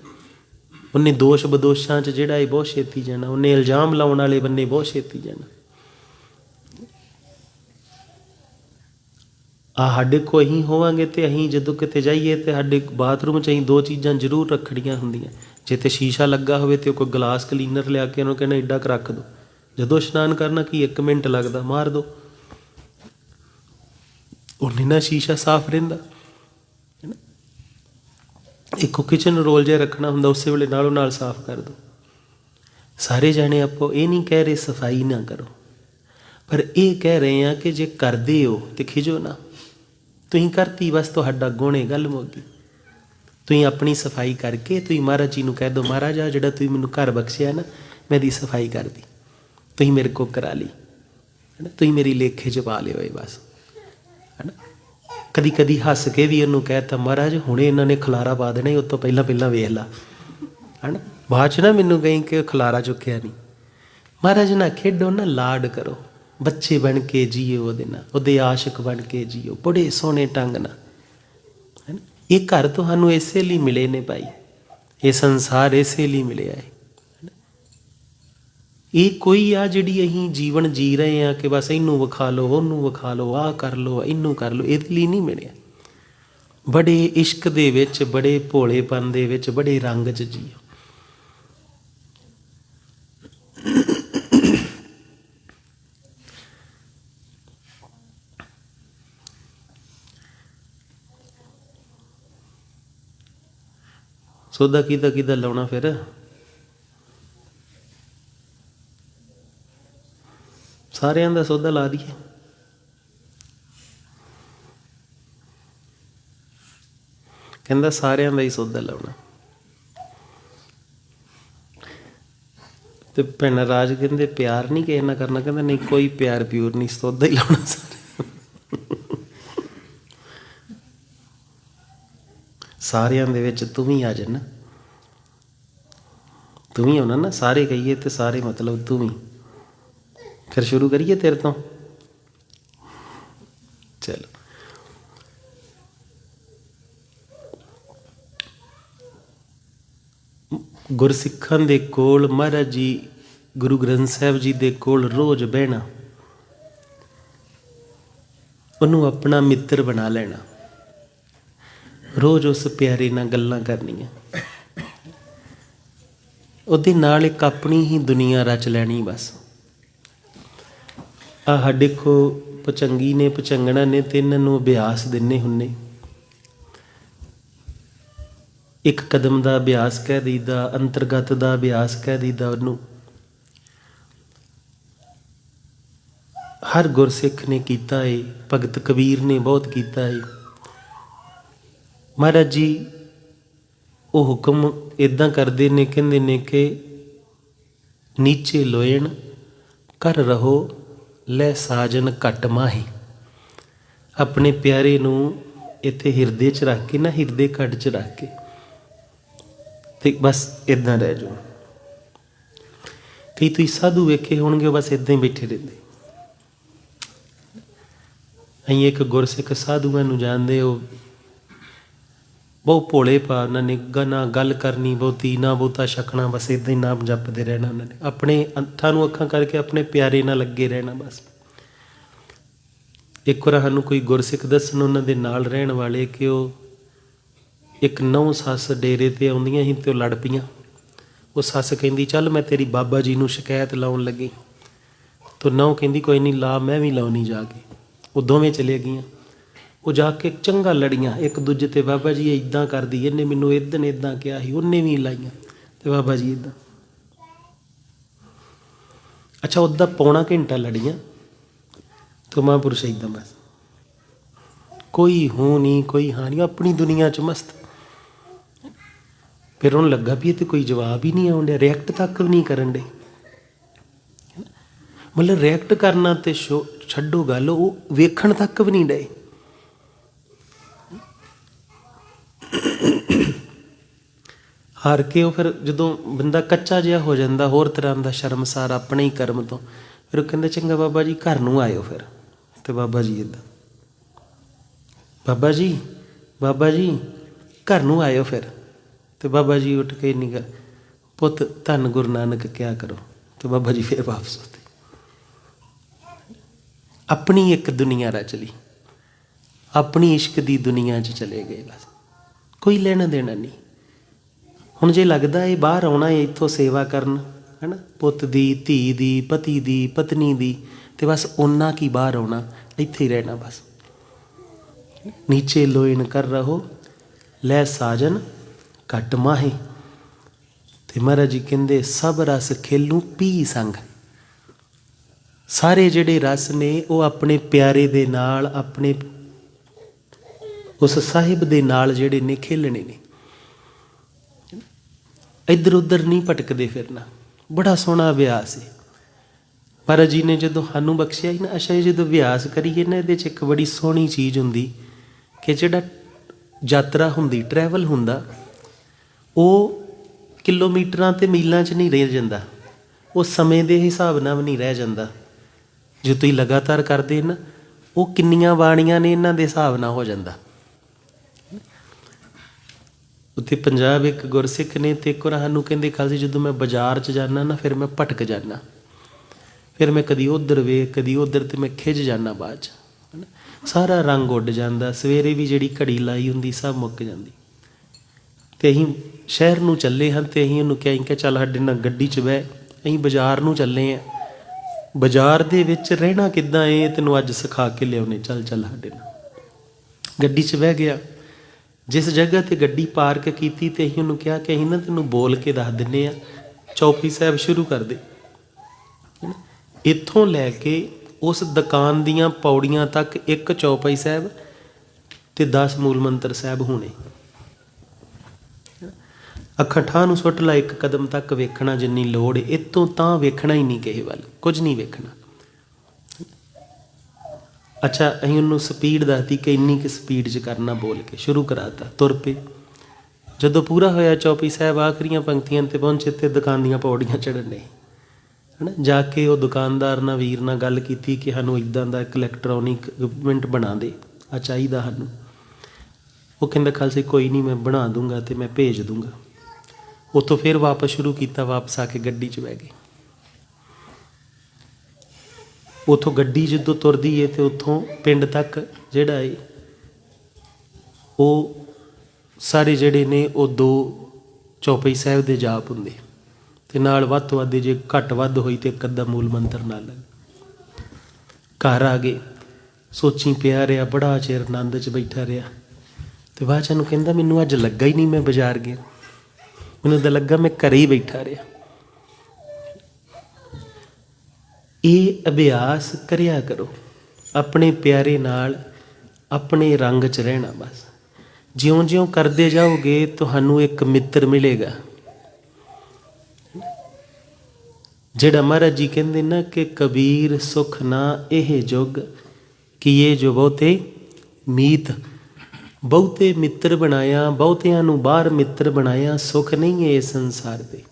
ਉਹਨੇ ਦੋਸ਼ ਬਦੋਸ਼ਾਂ ਚ ਜਿਹੜਾ ਇਹ ਬਹੁਤ ਛੇਤੀ ਜਾਣਾ, ਉਹਨੇ ਇਲਜ਼ਾਮ ਲਾਉਣ ਵਾਲੇ ਬੰਨੇ ਬਹੁਤ ਛੇਤੀ ਜਾਣਾ। ਆ ਸਾਡੇ ਕੋ ਅਸੀਂ ਹੋਵਾਂਗੇ ਤੇ ਅਸੀਂ ਜਦੋਂ ਕਿਤੇ ਜਾਈਏ ਤੇ ਸਾਡੇ ਬਾਥਰੂਮ ਚ ਅਸੀਂ ਦੋ ਚੀਜ਼ਾਂ ਜ਼ਰੂਰ ਰੱਖੜੀਆਂ ਹੁੰਦੀਆਂ। ਜੇ ਤੇ ਸ਼ੀਸ਼ਾ ਲੱਗਾ ਹੋਵੇ ਤੇ ਕੋਈ ਗਲਾਸ ਕਲੀਨਰ ਲਿਆ ਕੇ ਉਹਨੂੰ ਕਹਿੰਦਾ ਏਡਾ ਕੁ ਰੱਖ ਦੋ। ਜਦੋਂ ਇਸ਼ਨਾਨ ਕਰਨਾ ਕੀ 1 ਮਿੰਟ ਲੱਗਦਾ, ਮਾਰ ਦੋ। ਉਹਨੇ ਨਾ ਸ਼ੀਸ਼ਾ ਸਾਫ਼ ਰਹਿੰਦਾ। ਇੱਕੋ ਕਿਚਨ ਰੋਲ ਜਿਹਾ ਰੱਖਣਾ ਹੁੰਦਾ, ਉਸੇ ਵੇਲੇ ਨਾਲੋਂ ਨਾਲ ਸਾਫ਼ ਕਰ ਦੋ। ਸਾਰੇ ਜਾਣੇ ਆਪੋ ਇਹ ਨਹੀਂ ਕਹਿ ਰਹੇ, ਸਫ਼ਾਈ ਨਾ ਕਰੋ। ਪਰ ਇਹ ਕਹਿ ਰਹੇ ਆ ਕਿ ਜੇ ਕਰਦੇ ਹੋ ਤੇ ਖਿਜੋ ਨਾ। ਤੁਸੀਂ ਕਰਤੀ, ਬਸ ਤੁਹਾਡਾ ਗੁਣੇ ਗੱਲ ਮੋਗੀ ਤੁਸੀਂ ਆਪਣੀ ਸਫ਼ਾਈ ਕਰਕੇ, ਤੁਸੀਂ ਮਹਾਰਾਜ ਜੀ ਨੂੰ ਕਹਿ ਦਿਓ ਮਹਾਰਾਜ ਆ ਜਿਹੜਾ ਤੁਸੀਂ ਮੈਨੂੰ ਘਰ ਬਖਸ਼ਿਆ ਨਾ, ਮੈਂ ਦੀ ਸਫ਼ਾਈ ਕਰਦੀ। ਤੁਸੀਂ ਮੇਰੇ ਕੋ ਕਰਾ ਲਈ। ਹੈਨਾ? ਤੁਸੀਂ ਮੇਰੀ ਲੇਖੇ ਚ ਪਾ ਲਿਓ ਇਹ ਬਸ। ਹੈਨਾ? ਕਦੀ ਕਦੀ ਹੱਸ ਕੇ ਵੀ ਇਹਨੂੰ ਕਹਿਤਾ ਮਹਾਰਾਜ ਹੁਣੇ ਇਹਨਾਂ ਨੇ ਖਲਾਰਾ ਪਾ ਦੇਣਾ ਸੀ, ਉਹ ਤੋਂ ਪਹਿਲਾਂ ਪਹਿਲਾਂ ਵੇਖ ਲਾ। ਹੈਨਾ? ਬਾਅਦ ਚ ਨਾ ਮੈਨੂੰ ਕਹੀਂ ਕਿ ਖਲਾਰਾ ਚੁੱਕਿਆ ਨਹੀਂ ਮਹਾਰਾਜ ਨਾ ਖੇਡੋ ਨਾ ਲਾਡ ਕਰੋ। ਬੱਚੇ ਬਣ ਕੇ ਜੀਓ ਉਹਦੇ ਨਾਲ ਉਹਦੇ ਆਸ਼ਿਕ ਬਣ ਕੇ ਜੀਓ ਬੜੇ ਸੋਹਣੇ ਢੰਗ ਨਾਲ। ਹੈਨਾ? ਇਹ ਘਰ ਤੁਹਾਨੂੰ ਇਸੇ ਲਈ ਮਿਲੇ ਨੇ ਭਾਈ। ਇਹ ਸੰਸਾਰ ਇਸੇ ਲਈ ਮਿਲਿਆ ਹੈ ਇਹ ਕੋਈ ਆ ਜਿਹੜੀ ਅਸੀਂ ਜੀਵਨ ਜੀ ਰਹੇ ਆ ਕਿ ਬਸ ਇਹਨੂੰ ਵਿਖਾ ਲਓ, ਉਹਨੂੰ ਵਿਖਾ ਲਓ, ਆਹ ਕਰ ਲਓ, ਇਹਨੂੰ ਕਰ ਲਓ, ਇਹਦੇ ਲਈ ਨਹੀਂ ਮਿਲਿਆ। ਬੜੇ ਇਸ਼ਕ ਦੇ ਵਿੱਚ, ਬੜੇ ਭੋਲੇਪਨ ਦੇ ਵਿੱਚ, ਬੜੇ ਰੰਗ 'ਚ ਜੀਓ ਸੋਦਾ ਕਿਦਾ ਕਿਦਾ ਲਾਉਣਾ ਫਿਰ? ਸਾਰਿਆਂ ਦਾ ਸੌਦਾ ਲਾ ਦਈਏ। ਕਹਿੰਦਾ ਸਾਰਿਆਂ ਦਾ ਹੀ ਸੌਦਾ ਲਾਉਣਾ। ਤੇ ਭੈਣ ਰਾਜ ਕਹਿੰਦੇ, ਪਿਆਰ ਨਹੀਂ ਕਿਸੇ ਨਾਲ ਕਰਨਾ। ਕਹਿੰਦਾ, ਨਹੀਂ, ਕੋਈ ਪਿਆਰ ਪਿਓਰ ਨਹੀਂ, ਸੌਦਾ ਹੀ ਲਾਉਣਾ ਸਾਰਿਆਂ ਦੇ। ਵਿੱਚ ਤੂੰ ਵੀ ਆ ਜਾਣਾ। ਤੂੰ ਵੀ ਹੋਣਾ ਨਾ, ਸਾਰੇ ਕਹੀਏ ਤੇ ਸਾਰੇ ਮਤਲਬ ਤੂੰ ਵੀ। ਫਿਰ ਸ਼ੁਰੂ ਕਰੀਏ ਤੇਰੇ ਤੋਂ? ਚਲ। ਗੁਰਸਿੱਖਾਂ ਦੇ ਕੋਲ ਮਹਾਰਾਜ ਜੀ, ਗੁਰੂ ਗ੍ਰੰਥ ਸਾਹਿਬ ਜੀ ਦੇ ਕੋਲ ਰੋਜ਼ ਬਹਿਣਾ, ਉਹਨੂੰ ਆਪਣਾ ਮਿੱਤਰ ਬਣਾ ਲੈਣਾ। ਰੋਜ਼ ਉਸ ਪਿਆਰੇ ਨਾਲ ਗੱਲਾਂ ਕਰਨੀਆਂ। ਉਹਦੇ ਨਾਲ ਇੱਕ ਆਪਣੀ ਹੀ ਦੁਨੀਆ ਰਚ ਲੈਣੀ ਬਸ। ਆਹ ਦੇਖੋ ਪਚੰਗੀ ਨੇ, ਪਚੰਗਣਾ ਨੇ ਤੇ ਇਹਨਾਂ ਨੂੰ ਅਭਿਆਸ ਦਿੰਨੇ ਹੁੰਨੇ। ਇੱਕ ਕਦਮ ਦਾ ਅਭਿਆਸ ਕਹਿ ਦਈਦਾ, ਅੰਤਰਗਤ ਦਾ ਅਭਿਆਸ ਕਹਿ ਦਈਦਾ ਉਹਨੂੰ। ਹਰ ਗੁਰਸਿੱਖ ਨੇ ਕੀਤਾ ਏ, ਭਗਤ ਕਬੀਰ ਨੇ ਬਹੁਤ ਕੀਤਾ ਏ। ਮਹਾਰਾਜ ਜੀ, ਉਹ ਹੁਕਮ ਇਦਾਂ ਕਰਦੇ ਨੇ, ਕਹਿੰਦੇ ਨੇ ਕਿ ਨੀਚੇ ਲੋਇਣ ਕਰ ਰਹੋ ਲੈ ਸਾਜਨ ਘਟ ਮਾਹੀ। ਆਪਣੇ ਪਿਆਰੇ ਨੂੰ ਇੱਥੇ ਹਿਰਦੇ 'ਚ ਰੱਖ ਕੇ ਨਾ ਹਿਰਦੇ ਘੜ 'ਚ ਰੱਖ ਕੇ। ਤੇ ਬਸ ਇਦਾਂ ਰਹਿ ਜਾਓ। ਕਈ ਤੁਸੀਂ ਸਾਧੂ ਵੇਖੇ ਹੋਣਗੇ ਬਸ ਇਦਾਂ ਹੀ ਬੈਠੇ ਰਹਿੰਦੇ। ਅਸੀਂ ਇੱਕ ਗੁਰਸਿੱਖ ਸਾਧੂਆਂ ਨੂੰ ਜਾਣਦੇ, ਉਹ ਬਹੁ ਭੋਲੇ ਪਾ ਉਹਨਾਂ ਨੇ ਨਾ ਗੱਲ ਕਰਨੀ, ਬਹੁਤੀ ਨਾ ਬਹੁਤਾ ਛਕਣਾ, ਬਸ ਇਦਾਂ ਹੀ ਨਾਮ ਜਪਦੇ ਰਹਿਣਾ ਉਹਨਾਂ ਨੇ। ਆਪਣੇ ਅੱਖਾਂ ਨੂੰ ਅੱਖਾਂ ਕਰਕੇ ਆਪਣੇ ਪਿਆਰੇ ਨਾਲ ਲੱਗੇ ਰਹਿਣਾ ਬਸ। ਇੱਕ ਵਾਰ ਸਾਨੂੰ ਕੋਈ ਗੁਰਸਿੱਖ ਦੱਸਣ ਉਹਨਾਂ ਦੇ ਨਾਲ ਰਹਿਣ ਵਾਲੇ ਕਿ ਉਹ ਇੱਕ ਨੌ ਸੱਸ ਡੇਰੇ ਤੇ ਆਉਂਦੀਆਂ ਸੀ ਤੇ ਉਹ ਲੜ ਪਈਆਂ। ਉਹ ਸੱਸ ਕਹਿੰਦੀ, ਚੱਲ ਮੈਂ ਤੇਰੀ ਬਾਬਾ ਜੀ ਨੂੰ ਸ਼ਿਕਾਇਤ ਲਾਉਣ ਲੱਗੀ। ਤੋ ਨੌ ਕਹਿੰਦੀ, ਕੋਈ ਨਹੀਂ, ਲਾ, ਮੈਂ ਵੀ ਲਾਉਣੀ ਜਾ ਕੇ। ਉਹ ਦੋਵੇਂ ਚਲੇ ਗਈਆਂ। ਉਹ ਜਾ ਕੇ ਚੰਗਾ ਲੜੀਆਂ, ਇੱਕ ਦੂਜੇ ਤੇ ਬਾਬਾ ਜੀ ਇਦਾਂ ਕਰਦੀ, ਇਹਨੇ ਮੈਨੂੰ ਇਦਾਂ ਇਦਾਂ ਕਿਹਾ ਸੀ, ਉਹਨੇ ਵੀ ਲਾਈਆਂ, ਤੇ ਬਾਬਾ ਜੀ ਇਦਾਂ ਅੱਛਾ ਉਹਦਾ ਪੌਣਾ ਘੰਟਾ ਲੜੀਆਂ, ਤੇ ਮਹਾਂਪੁਰਸ਼ ਇਦਾਂ ਬਸ। ਕੋਈ ਹੂੰ ਨਹੀਂ, ਕੋਈ ਹਾਂ ਨਹੀਂ ਆਪਣੀ ਦੁਨੀਆ 'ਚ ਮਸਤ। ਫਿਰ ਉਹਨੂੰ ਲੱਗਾ ਵੀ ਇਹ ਤੇ ਕੋਈ ਜਵਾਬ ਹੀ ਨਹੀਂ ਆਉਂਦਾ ਰਿਐਕਟ ਤੱਕ ਵੀ ਨਹੀਂ ਕਰਨ ਦੇ ਮਤਲਬ ਰਿਐਕਟ ਕਰਨਾ ਤੇ ਸ਼ੋ- ਛੱਡੋ ਗੱਲ, ਉਹ ਵੇਖਣ ਤੱਕ ਵੀ ਨਹੀਂ ਡਏ। ਹਾਰ ਕੇ ਉਹ ਫਿਰ ਜਦੋਂ ਬੰਦਾ ਕੱਚਾ ਜਿਹਾ ਹੋ ਜਾਂਦਾ, ਹੋਰ ਤਰ੍ਹਾਂ ਦਾ ਸ਼ਰਮਸਾਰ ਆਪਣੇ ਹੀ ਕਰਮ ਤੋਂ, ਫਿਰ ਉਹ ਕਹਿੰਦੇ, ਚੰਗਾ ਬਾਬਾ ਜੀ, ਘਰ ਨੂੰ ਆਇਓ ਫਿਰ। ਤੇ ਬਾਬਾ ਜੀ ਇਦਾਂ ਬਾਬਾ ਜੀ ਬਾਬਾ ਜੀ, ਘਰ ਨੂੰ ਆਇਓ ਫਿਰ। ਤੇ ਬਾਬਾ ਜੀ ਉੱਠ ਕੇ ਨਿਕਲ ਪੁੱਤ, ਧੰਨ ਗੁਰੂ ਨਾਨਕ, ਕਿਆ ਕਰੋ? ਤੇ ਬਾਬਾ ਜੀ ਫਿਰ ਵਾਪਸ ਹੋਤੇ ਆਪਣੀ ਇੱਕ ਦੁਨੀਆ ਰਚ ਲਈ। ਆਪਣੀ ਇਸ਼ਕ ਦੀ ਦੁਨੀਆ 'ਚ ਚਲੇ ਗਏ ਬਸ। ਕੋਈ ਲੈਣਾ ਦੇਣਾ ਨਹੀਂ। ਹੁਣ ਜੇ ਲੱਗਦਾ ਇਹ ਬਾਹਰ ਆਉਣਾ ਹੈ ਇੱਥੋਂ ਸੇਵਾ ਕਰਨ, ਹੈਨਾ? ਪੁੱਤ ਦੀ, ਧੀ ਦੀ, ਪਤੀ ਦੀ, ਪਤਨੀ ਦੀ, ਤੇ ਬਸ ਓਨਾ ਕੀ ਬਾਹਰ ਆਉਣਾ, ਇੱਥੇ ਹੀ ਰਹਿਣਾ ਬਸ। ਨੀਚੇ ਲੋਇਨ ਕਰ ਰਹੋ, ਲੈ ਸਾਜਨ, ਘਟ ਮਾਹੇ। ਤੇ ਮਹਾਰਾਜ ਜੀ ਕਹਿੰਦੇ, ਸਭ ਰਸ ਖੇਲੂ ਪੀ ਸੰਗ। ਸਾਰੇ ਜਿਹੜੇ ਰਸ ਨੇ, ਉਹ ਆਪਣੇ ਪਿਆਰੇ ਦੇ ਨਾਲ, ਆਪਣੇ ਉਸ ਸਾਹਿਬ ਦੇ ਨਾਲ ਜਿਹੜੇ ਨੇ, ਖੇਲਣੇ ਨੇ। ਇੱਧਰ ਉੱਧਰ ਨਹੀਂ ਭਟਕਦੇ ਫਿਰਨਾ। ਬੜਾ ਸੋਹਣਾ ਅਭਿਆਸ ਹੈ ਮਹਾਰਾਜ ਜੀ ਨੇ ਜਦੋਂ ਸਾਨੂੰ ਬਖਸ਼ਿਆ ਹੀ ਨਾ, ਅੱਛਾ ਇਹ ਜਦੋਂ ਅਭਿਆਸ ਕਰੀਏ ਨਾ, ਇਹਦੇ 'ਚ ਇੱਕ ਬੜੀ ਸੋਹਣੀ ਚੀਜ਼ ਹੁੰਦੀ ਕਿ ਜਿਹੜਾ ਯਾਤਰਾ ਹੁੰਦੀ ਟਰੈਵਲ ਹੁੰਦਾ, ਉਹ ਕਿਲੋਮੀਟਰਾਂ ਤੇ ਮੀਲਾਂ 'ਚ ਨਹੀਂ ਰਹਿ ਜਾਂਦਾ। ਉਹ ਸਮੇਂ ਦੇ ਹਿਸਾਬ ਨਾਲ ਵੀ ਨਹੀਂ ਰਹਿ ਜਾਂਦਾ। ਜੇ ਤੁਸੀਂ ਲਗਾਤਾਰ ਕਰਦੇ ਨਾ, ਉਹ ਕਿੰਨੀਆਂ ਬਾਣੀਆਂ ਨੇ ਇਹਨਾਂ ਦੇ ਹਿਸਾਬ ਨਾਲ ਹੋ ਜਾਂਦਾ। ਉੱਥੇ ਪੰਜਾਬ ਇੱਕ ਗੁਰਸਿੱਖ ਨੇ ਤੇ ਕੁਰਾਨ ਨੂੰ ਕਹਿੰਦੇ ਖਾਲਸਾ, ਜਦੋਂ ਮੈਂ ਬਾਜ਼ਾਰ 'ਚ ਜਾਂਦਾ ਨਾ, ਫਿਰ ਮੈਂ ਭਟਕ ਜਾਂਦਾ। ਫਿਰ ਮੈਂ ਕਦੀ ਉਧਰ ਵੇਖ, ਕਦੀ ਉਧਰ ਤੇ ਮੈਂ ਖਿੱਚ ਜਾਂਦਾ ਬਾਅਦ 'ਚ। ਹਨਾ। ਸਾਰਾ ਰੰਗ ਉੱਡ ਜਾਂਦਾ, ਸਵੇਰੇ ਵੀ ਜਿਹੜੀ ਘੜੀ ਲਾਈ ਹੁੰਦੀ, ਸਭ ਮੁੱਕ ਜਾਂਦੀ। ਤੇ ਅਸੀਂ ਸ਼ਹਿਰ ਨੂੰ ਚੱਲੇ ਹਾਂ ਤੇ ਅਸੀਂ ਉਹਨੂੰ ਕਿਹਾ ਕਿ ਚੱਲ ਸਾਡੇ ਨਾਲ ਗੱਡੀ 'ਚ ਬਹਿ। ਅਸੀਂ ਬਾਜ਼ਾਰ ਨੂੰ ਚੱਲੇ ਆ ਬਾਜ਼ਾਰ ਦੇ ਵਿੱਚ ਰਹਿਣਾ ਕਿੱਦਾਂ ਏ, ਤੈਨੂੰ ਅੱਜ ਸਿਖਾ ਕੇ ਲਿਆਉਨੇ ਚੱਲ ਚੱਲ ਸਾਡੇ ਨਾਲ। ਗੱਡੀ 'ਚ ਬਹਿ ਗਿਆ। ਜਿਸ ਜਗ੍ਹਾ ਤੇ ਗੱਡੀ ਪਾਰਕ ਕੀਤੀ ਤੇ ਅਸੀਂ ਉਹਨੂੰ ਕਿਹਾ ਕਿ ਅਸੀਂ ਨਾ ਤੈਨੂੰ ਬੋਲ ਕੇ ਦੱਸ ਦਿੰਨੇ ਆ, ਚੌਪੀ ਸਾਹਿਬ ਸ਼ੁਰੂ ਕਰ ਦੇ। ਇੱਥੋਂ ਲੈ ਕੇ ਉਸ ਦੁਕਾਨ ਦੀਆਂ ਪੌੜੀਆਂ ਤੱਕ ਇੱਕ ਚੌਪਈ ਸਾਹਿਬ ਤੇ 10 ਮੂਲ ਮੰਤਰ ਸਾਹਿਬ ਹੋਣੇ। ਅੱਖਾਂ ਨੂੰ ਸੁੱਟ ਲਾ, ਇੱਕ ਕਦਮ ਤੱਕ ਵੇਖਣਾ ਜਿੰਨੀ ਲੋੜ ਏ। ਇਤੋਂ ਤਾਂ ਵੇਖਣਾ ਹੀ ਨਹੀਂ ਕਿਸੇ ਵੱਲ, ਕੁਝ ਨਹੀਂ ਵੇਖਣਾ। ਅੱਛਾ, ਅਸੀਂ ਉਹਨੂੰ ਸਪੀਡ ਦੱਸਦੀ ਕਿ ਇੰਨੀ ਕਿ ਸਪੀਡ 'ਚ ਕਰਨਾ ਬੋਲ ਕੇ, ਸ਼ੁਰੂ ਕਰਾਤਾ, ਤੁਰ ਪਏ। ਜਦੋਂ ਪੂਰਾ ਹੋਇਆ, ਚੌਪੀ ਸਾਹਿਬ ਆਖਰੀਆਂ ਪੰਕਤੀਆਂ ਤੇ ਪਹੁੰਚੇ, ਤੇ ਦੁਕਾਨ ਦੀਆਂ ਪੌੜੀਆਂ ਚੜ੍ਹਨ ਦੇ ਹਨਾ, ਜਾ ਕੇ ਉਹ ਦੁਕਾਨਦਾਰ ਨਾਲ, ਵੀਰ ਨਾਲ ਗੱਲ ਕੀਤੀ ਕਿ ਸਾਨੂੰ ਇਦਾਂ ਦਾ ਇੱਕ ਇਲੈਕਟ੍ਰੋਨਿਕ ਇਕਵਿਪਮੈਂਟ ਬਣਾ ਦੇ ਆ ਚਾਹੀਦਾ ਸਾਨੂੰ। ਉਹ ਕਹਿੰਦਾ, ਖਾਲਸੇ, ਕੋਈ ਨਹੀਂ, ਮੈਂ ਬਣਾ ਦੂੰਗਾ ਤੇ ਮੈਂ ਭੇਜ ਦੂੰਗਾ। ਉੱਥੋਂ ਫਿਰ ਵਾਪਸ ਸ਼ੁਰੂ ਕੀਤਾ, ਵਾਪਸ ਆ ਕੇ ਗੱਡੀ 'ਚ ਬਹਿ ਗਏ। ਉਥੋਂ ਗੱਡੀ ਜਦੋਂ ਤੁਰਦੀ ਏ ਤੇ ਉਥੋਂ ਪਿੰਡ ਤੱਕ ਜਿਹੜਾ ਏ, ਉਹ ਸਾਰੇ ਜਿਹੜੇ ਨੇ ਉਹ ਦੋ ਚੌਪਈ ਸਾਹਿਬ ਦੇ ਜਾਪ ਹੁੰਦੇ। ਤੇ ਨਾਲ ਵੱਧ ਤੋਂ ਵੱਧ ਜੇ ਘੱਟ ਵੱਧ ਹੋਈ ਤੇ ਇੱਕ ਅੱਧਾ ਮੂਲ ਮੰਤਰ ਨਾਲ ਲੱਗ। ਘਰ ਆ ਗਏ, ਸੋਚੀ ਪਿਆ ਰਿਹਾ, ਬੜਾ ਚਿਰ ਆਨੰਦ 'ਚ ਬੈਠਾ ਰਿਹਾ। ਤੇ ਬਾਅਦ 'ਚ ਨੂੰ ਕਹਿੰਦਾ, ਮੈਨੂੰ ਅੱਜ ਲੱਗਾ ਹੀ ਨਹੀਂ ਮੈਂ ਬਾਜ਼ਾਰ ਗਿਆ। ਮੈਨੂੰ ਤਾਂ ਲੱਗਾ ਮੈਂ ਘਰੇ ਹੀ ਬੈਠਾ ਰਿਹਾ। ਇਹ ਅਭਿਆਸ ਕਰਿਆ ਕਰੋ। ਆਪਣੇ ਪਿਆਰੇ ਨਾਲ ਆਪਣੇ ਰੰਗ 'ਚ ਰਹਿਣਾ ਬਸ। ਜਿਉਂ-ਜਿਉਂ ਕਰਦੇ ਜਾਓਗੇ, ਤੁਹਾਨੂੰ ਇੱਕ ਮਿੱਤਰ ਮਿਲੇਗਾ। ਜਿਹੜਾ ਮਹਾਰਾਜ ਜੀ ਕਹਿੰਦੇ ਨਾ ਕਿ ਕਬੀਰ ਸੁਖ ਨਾ ਇਹ ਜੁਗ ਇਹ ਜੋ ਬਹੁਤੇ ਮੀਤ, ਬਹੁਤੇ ਮਿੱਤਰ ਬਣਾਇਆ, ਬਹੁਤਿਆਂ ਨੂੰ ਬਾਹਰ ਮਿੱਤਰ ਬਣਾਇਆ, ਸੁਖ ਨਹੀਂ ਹੈ ਇਸ ਸੰਸਾਰ ਦੇ।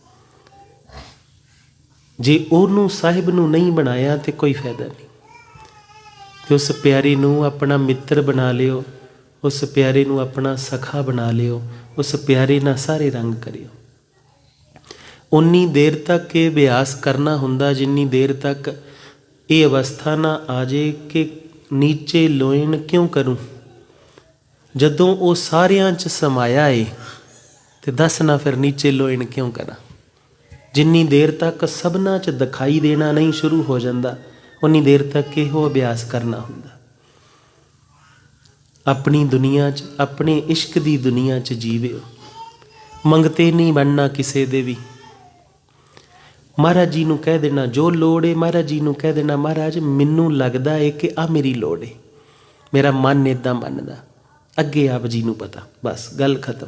ਜੇ ਉਹਨੂੰ ਸਾਹਿਬ ਨੂੰ ਨਹੀਂ ਬਣਾਇਆ ਤੇ ਕੋਈ ਫਾਇਦਾ ਨਹੀਂ। ਤੇ ਉਸ ਪਿਆਰੇ ਨੂੰ ਆਪਣਾ ਮਿੱਤਰ ਬਣਾ ਲਿਓ, ਉਸ ਪਿਆਰੇ ਨੂੰ ਆਪਣਾ ਸਖਾ ਬਣਾ ਲਿਓ, ਉਸ ਪਿਆਰੇ ਨਾਲ ਸਾਰੇ ਰੰਗ ਕਰਿਓ। ਉਨੀ ਦੇਰ ਤੱਕ ਇਹ ਅਭਿਆਸ ਕਰਨਾ ਹੁੰਦਾ, ਜਿੰਨੀ ਦੇਰ ਤੱਕ ਇਹ ਅਵਸਥਾ ਨਾ ਆ ਜੇ ਕਿ ਨੀਚੇ ਲੋਇਣ ਕਿਉਂ ਕਰੂੰ? ਜਦੋਂ ਉਹ ਸਾਰਿਆਂ 'ਚ ਸਮਾਇਆ ਏ, ਤੇ ਦੱਸ ਨਾ ਫਿਰ ਨੀਚੇ ਲੋਇਣ ਕਿਉਂ ਕਰਾਂ? ਜਿੰਨੀ ਦੇਰ ਤੱਕ ਸਭਨਾ 'ਚ ਦਿਖਾਈ ਦੇਣਾ ਨਹੀਂ ਸ਼ੁਰੂ ਹੋ ਜਾਂਦਾ ਉਨੀ ਦੇਰ ਤੱਕ ਇਹੋ ਅਭਿਆਸ ਕਰਨਾ ਹੁੰਦਾ। ਆਪਣੀ ਦੁਨੀਆ 'ਚ, ਆਪਣੇ ਇਸ਼ਕ ਦੀ ਦੁਨੀਆ 'ਚ ਜੀਵਿਓ। ਮੰਗਤੇ ਨਹੀਂ ਬਣਨਾ ਕਿਸੇ ਦੇ ਵੀ। ਮਹਾਰਾਜ ਜੀ ਨੂੰ ਕਹਿ ਦੇਣਾ, ਜੋ ਲੋੜ ਏ ਮਹਾਰਾਜ ਜੀ ਨੂੰ ਕਹਿ ਦੇਣਾ, ਮਹਾਰਾਜ, ਮੈਨੂੰ ਲੱਗਦਾ ਏ ਕਿ ਆ ਮੇਰੀ ਲੋੜ ਏ। ਮੇਰਾ ਮਨ ਇਦਾਂ ਮੰਨਦਾ। ਅੱਗੇ ਆਪ ਜੀ ਨੂੰ ਪਤਾ। ਬਸ, ਗੱਲ ਖਤਮ।